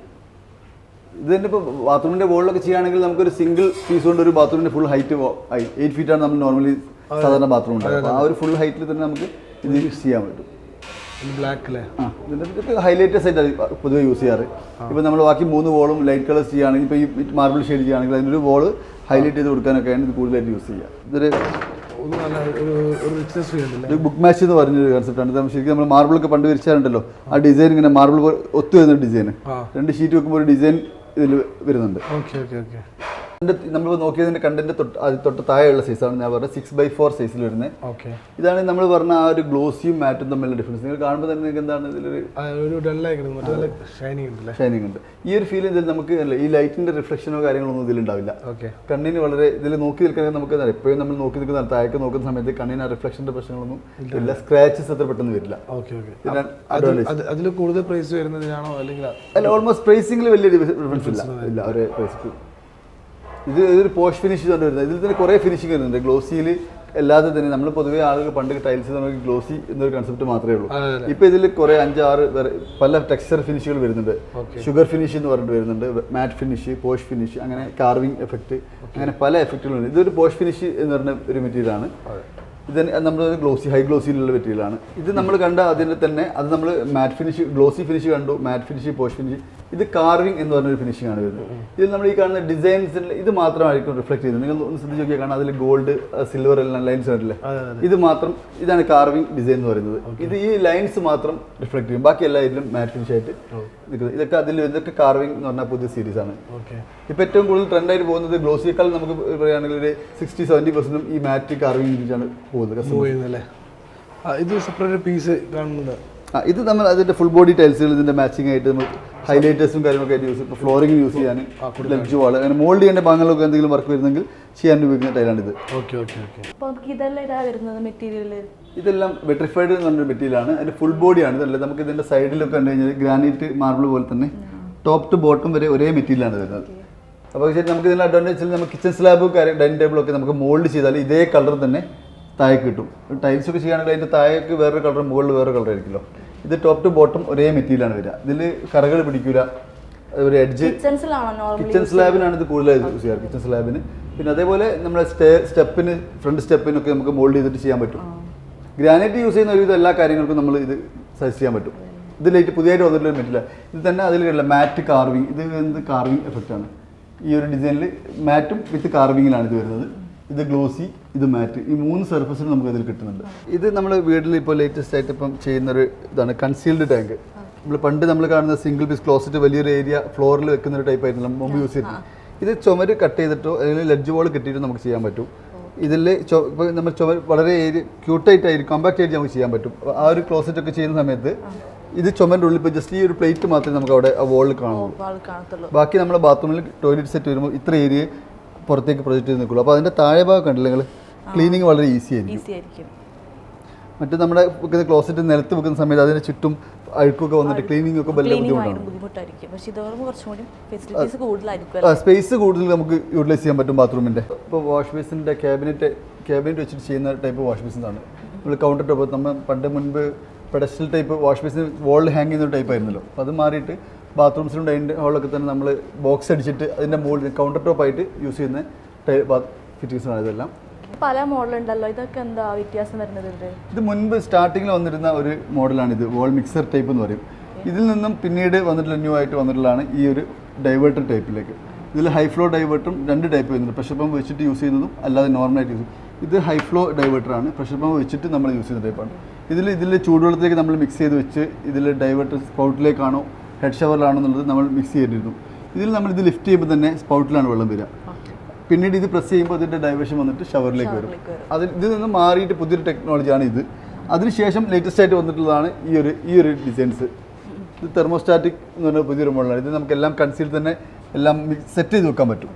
ഇത് തന്നെ ഇപ്പോൾ ബാത്റൂമിന്റെ വോളിലൊക്കെ ചെയ്യുകയാണെങ്കിൽ നമുക്കൊരു സിംഗിൾ പീസ് കൊണ്ട് ഒരു ബാത്റൂമിന്റെ ഫുൾ ഹൈറ്റ് എയ്റ്റ് ഫീറ്റ് ആണ് നമ്മൾ നോർമലി സാധാരണ ബാത്റൂം ഉണ്ടാകും ആ ഒരു ഫുൾ ഹൈറ്റിൽ തന്നെ നമുക്ക് ഇത് യൂസ് ചെയ്യാൻ പറ്റും. ബ്ലാക്ക് ആ ഇതിന്റെ ഹൈലൈറ്റേഴ്സ് ആയിട്ട് പൊതുവെ യൂസ് ചെയ്യാറ്. ഇപ്പോൾ നമ്മൾ ബാക്കി മൂന്ന് വോളും ലൈറ്റ് കളേഴ്സ് ചെയ്യുകയാണെങ്കിൽ ഇപ്പോൾ ഈ മാർബിൾ ഷെയ്ഡ് ചെയ്യുകയാണെങ്കിൽ അതിനൊരു വോൾ ഹൈലൈറ്റ് ചെയ്ത് കൊടുക്കാനൊക്കെയാണ് ഇത് കൂടുതലായിട്ട് യൂസ് ചെയ്യുക. ഇതൊരു ഒരു ബുക്ക് മാച്ച് എന്ന് പറഞ്ഞൊരു കൺസെപ്റ്റാണ് ശരിക്കും നമ്മൾ മാർബിളൊക്കെ പണ്ട് വിരിച്ചാറുണ്ടല്ലോ ആ ഡിസൈൻ ഇങ്ങനെ മാർബിൾ ഒത്തു വരുന്ന ഡിസൈൻ രണ്ട് ഷീറ്റ് വെക്കുമ്പോൾ ഒരു ഡിസൈൻ ഇതിൽ വരുന്നുണ്ട്. ഓക്കെ ഓക്കെ ഓക്കെ നമ്മൾ നോക്കിയതിന്റെ കണ്ടന്റ് തൊട്ട് താഴെയുള്ള സൈസാണ് ഞാൻ പറഞ്ഞത്. സിക്സ് ബൈ ഫോർ സൈസിൽ വരുന്നത് ഓക്കെ ഇതാണ് നമ്മൾ പറഞ്ഞ ആ ഒരു ഗ്ലോസിയും മാറ്റും തമ്മിലുള്ള ഡിഫറൻസ് നിങ്ങൾ കാണുമ്പോൾ തന്നെ നിങ്ങൾക്ക് എന്താണ് ഇതിലൊരു ഷൈനിങ് ഉണ്ട് ഈ ഒരു ഫീൽ ഇതിൽ നമുക്ക് ഈ ലൈറ്റിന്റെ റിഫ്ലക്ഷനോ കാര്യങ്ങളൊന്നും ഇതിൽ ഉണ്ടാവില്ല. ഓക്കെ കണ്ണിന് വളരെ ഇതിൽ നോക്കി നിൽക്കണമെങ്കിൽ നമുക്ക് എപ്പോഴും നമ്മൾ നോക്കി നിൽക്കുന്ന താഴേക്ക് നോക്കുന്ന സമയത്ത് കണ്ണിന് ആ റിഫ്ലക്ഷന്റെ പ്രശ്നങ്ങളൊന്നും ഇല്ല. സ്ക്രാച്ചസ് അത്ര പെട്ടെന്ന് വരില്ല. അതിൽ കൂടുതൽ പ്രൈസ് വരുന്നതിനാണോ അല്ലെങ്കിൽ അല്ല ഓൾമോസ്റ്റ് പ്രൈസിംഗിൽ വലിയ ഡിഫറൻസ് ഇല്ല. ഇല്ല ഒരു പ്രൈസ് ഇത് ഇതൊരു പോഷ് ഫിനിഷ് കൊണ്ട് വരുന്നത്. ഇതിൽ തന്നെ കുറേ ഫിനിഷിംഗ് വരുന്നുണ്ട്. ഗ്ലോസിയിൽ അല്ലാതെ തന്നെ നമ്മൾ പൊതുവേ ആളുകൾ പണ്ട് ടൈൽസ് നമുക്ക് ഗ്ലോസി എന്നൊരു കൺസെപ്റ്റ് മാത്രമേ ഉള്ളൂ. ഇപ്പൊ ഇതിൽ കുറെ അഞ്ചാറ് പല ടെക്സ്ചർ ഫിനിഷുകൾ വരുന്നുണ്ട്. ഷുഗർ ഫിനിഷ് എന്ന് പറഞ്ഞിട്ട് വരുന്നുണ്ട്. മാറ്റ് ഫിനിഷ് പോഷ് ഫിനിഷ് അങ്ങനെ കാർവിംഗ് എഫക്റ്റ് അങ്ങനെ പല എഫക്റ്റുകളുണ്ട് ഇതൊരു പോഷ് ഫിനിഷ് എന്ന് പറഞ്ഞ ഒരു മെറ്റീരിയലാണ് ഇത് നമ്മൾ ഗ്ലോസി ഹൈ ഗ്ലോസിയിലുള്ള മെറ്റീരിയലാണ് ഇത് നമ്മൾ കണ്ട അതിന്റെ തന്നെ അത് നമ്മൾ മാറ്റ് ഫിനിഷ് ഗ്ലോസി ഫിനിഷ് കണ്ടു. മാറ്റ് ഫിനിഷ് പോഷ് ഫിനിഷ് ഇത് കാർവിംഗ് എന്ന് പറഞ്ഞൊരു ഫിനിഷിംഗ് ആണ് വരുന്നത്. ഇതിൽ നമ്മൾ ഈ കാണുന്ന ഡിസൈൻസിൽ ഇത് മാത്രമായിരിക്കും റിഫ്ലക്ട് ചെയ്യുന്നത്. നിങ്ങൾ ഒന്ന് ശ്രദ്ധിച്ച് നോക്കിയാൽ കാണാം അതിൽ ഗോൾഡ് സിൽവർ എല്ലാം ലൈൻസ് വരില്ല ഇത് മാത്രം ഇതാണ് കാർവിംഗ് ഡിസൈൻ എന്ന് പറയുന്നത്. ഇത് ഈ ലൈൻസ് മാത്രം റിഫ്ലക്ട് ചെയ്യും. ബാക്കി എല്ലാ ഇതിലും മാറ്റ് ഫിനിഷ് ആയിട്ട് നിൽക്കുന്നത്. ഇതൊക്കെ അതിൽ ഇതൊക്കെ കാർവിംഗ് എന്ന് പറഞ്ഞാൽ പുതിയ സീരീസ് ആണ്. ഓക്കെ ഇപ്പൊ ഏറ്റവും കൂടുതൽ ട്രെൻഡായിട്ട് പോകുന്നത് ഗ്ലോസിയേക്കാൾ നമുക്ക് പറയുകയാണെങ്കിൽ ഒരു സിക്സ്റ്റി സെവന്റി പെർസെന്റും ഈ മാറ്റ് കാർവിംഗ് ആണ് പോകുന്നത് ഇത് സെപ്പറേറ്റ് പീസ് കാണുന്നത് ഇത് നമ്മൾ അതിന്റെ ഫുൾ ബോഡി ടൈൽസുകൾ ഇതിന്റെ മാച്ചിങ് ആയിട്ട് നമ്മൾ ഹൈലൈറ്റേഴ്സും കാര്യങ്ങളൊക്കെ ആയിട്ട് യൂസ് ഇപ്പോൾ ഫ്ലോറിംഗ് യൂസ് ചെയ്യാൻ ലഡ്ജ് വാൾ അങ്ങനെ മോൾഡ് ചെയ്യേണ്ട ഭാഗങ്ങളൊക്കെ എന്തെങ്കിലും വർക്ക് വരുന്നെങ്കിൽ ചെയ്യാൻ ഉപയോഗിക്കുന്ന ടൈലാണിത് ഓക്കെ ഓക്കെ ഓക്കെ അപ്പൊ നമുക്ക് ഇതെല്ലാം ഇതാ വരുന്നത് മെറ്റീരിയൽ ഇതെല്ലാം വെട്രിഫൈഡ് എന്ന് പറഞ്ഞൊരു മെറ്റീരിയലാണ് അതിന്റെ ഫുൾ ബോഡി ആണ്. ഇതല്ല നമുക്ക് ഇതിന്റെ സൈഡിലൊക്കെ കണ്ടു കഴിഞ്ഞാൽ ഗ്രാനൈറ്റ് മാർബിൾ പോലെ തന്നെ ടോപ്പ് ടു ബോട്ടം വരെ ഒരേ മെറ്റീരിയലാണ് വരുന്നത്. അപ്പോൾ ശരി നമുക്ക് ഇതിന്റെ അഡ്വാന്റേജ് വെച്ചാൽ നമുക്ക് കിച്ചൺ സ്ലാബ് കാര്യം ഡൈനിങ് ടേബിളൊക്കെ നമുക്ക് മോൾഡ് ചെയ്താൽ ഇതേ കളർ തന്നെ താഴെ കിട്ടും. ടൈൽസ് ഒക്കെ ചെയ്യുകയാണെങ്കിൽ അതിന്റെ താഴേക്ക് വേറൊരു കളറും മുകളിൽ വേറെ കളർ ആയിരിക്കുമല്ലോ. ഇത് ടോപ്പ് ടു ബോട്ടം ഒരേ മെറ്റീരിയലാണ് വരിക. ഇതിൽ കറകൾ പിടിക്കൂല. ഒരു എഡ്ജ് കിച്ചൺ സ്ലാബിനാണ് ഇത് കൂടുതൽ യൂസ് ചെയ്യാറ്. കിച്ചൺ സ്ലാബിന് പിന്നെ അതേപോലെ നമ്മുടെ സ്റ്റേ സ്റ്റെപ്പിന് ഫ്രണ്ട് സ്റ്റെപ്പിനൊക്കെ നമുക്ക് മോൾഡ് ചെയ്തിട്ട് ചെയ്യാൻ പറ്റും. ഗ്രാനൈറ്റ് യൂസ് ചെയ്യുന്ന ഒരുവിധം എല്ലാ കാര്യങ്ങൾക്കും നമ്മൾ ഇത് സജസ്റ്റ് ചെയ്യാൻ പറ്റും. ഇത് ലൈറ്റ് പുതിയതായിട്ട് വന്നിട്ടുള്ള മെറ്റില്ല ഇത് തന്നെ അതിൽ കണ്ടില്ല മാറ്റ് കാർവിങ് ഇത് എന്ത് കാർവിങ് എഫക്റ്റാണ് ഈ ഒരു ഡിസൈനിൽ മാറ്റും വിത്ത് കാർവിങ്ങിലാണ് ഇത് വരുന്നത്. ഇത് ഗ്ലോസി ഇത് മാറ്റ്. ഈ മൂന്ന് സർഫസിന് നമുക്ക് അതിൽ കിട്ടുന്നുണ്ട്. ഇത് നമ്മൾ വീട്ടിൽ ഇപ്പോൾ ലേറ്റസ്റ്റ് ആയിട്ട് ഇപ്പം ചെയ്യുന്ന ഒരു ഇതാണ് കൺസീൽഡ് ടാങ്ക് നമ്മൾ പണ്ട് നമ്മൾ കാണുന്ന സിംഗിൾ പീസ് ക്ലോസറ്റ് വലിയൊരു ഏരിയ ഫ്ലോറിൽ വെക്കുന്ന ഒരു ടൈപ്പ് ആയിരുന്നു മുമ്പ് യൂസ് ചെയ്തിരുന്നത്. ഇത് ചുമര് കട്ട് ചെയ്തിട്ടോ അല്ലെങ്കിൽ ലഡ്ജ് വോൾ കിട്ടിയിട്ടോ നമുക്ക് ചെയ്യാൻ പറ്റും. ഇതിൽ ഇപ്പോൾ നമ്മൾ ചുമർ വളരെ ഏരിയ ക്യൂട്ടായിട്ട് ആയിരിക്കും കോമ്പാക്റ്റ് ആയിട്ട് നമുക്ക് ചെയ്യാൻ പറ്റും. ആ ഒരു ക്ലോസറ്റ് ഒക്കെ ചെയ്യുന്ന സമയത്ത് ഇത് ചുമരിന്റെ ഉള്ളിൽ ഇപ്പോൾ ജസ്റ്റ് ഈ ഒരു പ്ലേറ്റ് മാത്രമേ നമുക്ക് അവിടെ ആ വോളിൽ കാണുള്ളൂ. ബാക്കി നമ്മുടെ ബാത്റൂമിൽ ടോയ്ലറ്റ് സെറ്റ് വരുമ്പോൾ ഇത്ര ഏരിയ പുറത്തേക്ക് പ്രൊജക്റ്റ് ചെയ്ത് നിൽക്കുള്ളൂ. അപ്പോൾ അതിന്റെ താഴെ ഭാഗം കണ്ടില്ല നിങ്ങൾ? ക്ലീനിങ് വളരെ ഈസി ആയിരിക്കും. ഈസി ആയിരിക്കും. മറ്റേ നമ്മുടെ വെക്കുന്ന ക്ലോസറ്റ് നിലത്ത് വെക്കുന്ന സമയത്ത് അതിന് ചുറ്റും അഴുക്കൊക്കെ വന്നിട്ട് ക്ലീനിങ് ഒക്കെ വലിയ ബുദ്ധിമുട്ടാണ്? സ്പേസ് കൂടുതൽ നമുക്ക് യൂട്ടിലൈസ് ചെയ്യാൻ പറ്റും ബാത്റൂമിന്റെ. ഇപ്പോൾ വാഷ് ബേസിന്റെ ക്യാബിനറ്റ് ക്യാബിനറ്റ് വെച്ചിട്ട് ചെയ്യുന്ന ടൈപ്പ് വാഷ് ബേസിന്റെ ആണ്. നമ്മൾ കൗണ്ടർ ടോപ്പ് നമ്മൾ പണ്ട് മുൻപ് പെഡസ്റ്റൽ ടൈപ്പ് വാഷ് ബേസിന് വാളിൽ ഹാങ് ചെയ്യുന്ന ടൈപ്പ് ആയിരുന്നല്ലോ. അപ്പോൾ അത് മാറിയിട്ട് ബാത്റൂംസിലും ഡൈനിങ് ഹാളിലൊക്കെ തന്നെ നമ്മൾ ബോക്സ് അടിച്ചിട്ട് അതിന്റെ മുകളിൽ കൗണ്ടർ ടോപ്പ് ആയിട്ട് യൂസ് ചെയ്യുന്ന ഫിറ്റിങ്സാണ് ഇതെല്ലാം. പല മോഡൽ ഉണ്ടല്ലോ. ഇതൊക്കെ എന്താ വ്യത്യാസം വരുന്നത് ഇത് മുൻപ് സ്റ്റാർട്ടിങ്ങിൽ വന്നിരുന്ന ഒരു മോഡലാണ് ഇത്. വോൾ മിക്സർ ടൈപ്പ് എന്ന് പറയും. ഇതിൽ നിന്നും പിന്നീട് വന്നിട്ടുള്ള ന്യൂ ആയിട്ട് വന്നിട്ടുള്ളതാണ് ഈ ഒരു ഡൈവേർട്ടർ ടൈപ്പിലേക്ക് ഇതിൽ ഹൈ ഫ്ലോ ഡൈവേർട്ടറും രണ്ട് ടൈപ്പ് വരുന്നുണ്ട്. പ്രഷർ പമ്പ് വെച്ചിട്ട് യൂസ് ചെയ്യുന്നതും അല്ലാതെ നോർമലായിട്ട് യൂസ് ഇത് ഹൈ ഫ്ലോ ഡൈവേർട്ടറാണ് പ്രഷർ പമ്പ് വെച്ചിട്ട് നമ്മൾ യൂസ് ചെയ്യുന്ന ടൈപ്പാണ് ഇതിൽ ഇതിൽ ചൂടുവെള്ളത്തിലേക്ക് നമ്മൾ മിക്സ് ചെയ്ത് വെച്ച് ഇതിൽ ഡൈവേർട്ടർ സ്പൗട്ടിലേക്കാണോ ഹെഡ് ഷവറിലാണെന്നുള്ളത് നമ്മൾ മിക്സ് ചെയ്തിരുന്നു. ഇതിൽ നമ്മൾ ഇത് ലിഫ്റ്റ് ചെയ്യുമ്പോൾ തന്നെ സ്പൗട്ടിലാണ് വെള്ളം വരിക. പിന്നീട് ഇത് പ്രസ് ചെയ്യുമ്പോൾ അതിന്റെ ഡൈവേഷൻ വന്നിട്ട് ഷവറിലേക്ക് വരും. അതിൽ ഇതിൽ നിന്ന് മാറിയിട്ട് പുതിയൊരു ടെക്നോളജിയാണ് ഇത്. അതിനുശേഷം ലേറ്റസ്റ്റ് ആയിട്ട് വന്നിട്ടുള്ളതാണ് ഈ ഒരു ഈ ഒരു ഡിസൈൻസ് ഇത് തെർമോസ്റ്റാറ്റിക് എന്ന് പറഞ്ഞ പുതിയൊരു മോഡലാണ് ഇത് നമുക്ക് എല്ലാം കൺസീൽ തന്നെ എല്ലാം സെറ്റ് ചെയ്ത് വെക്കാൻ പറ്റും.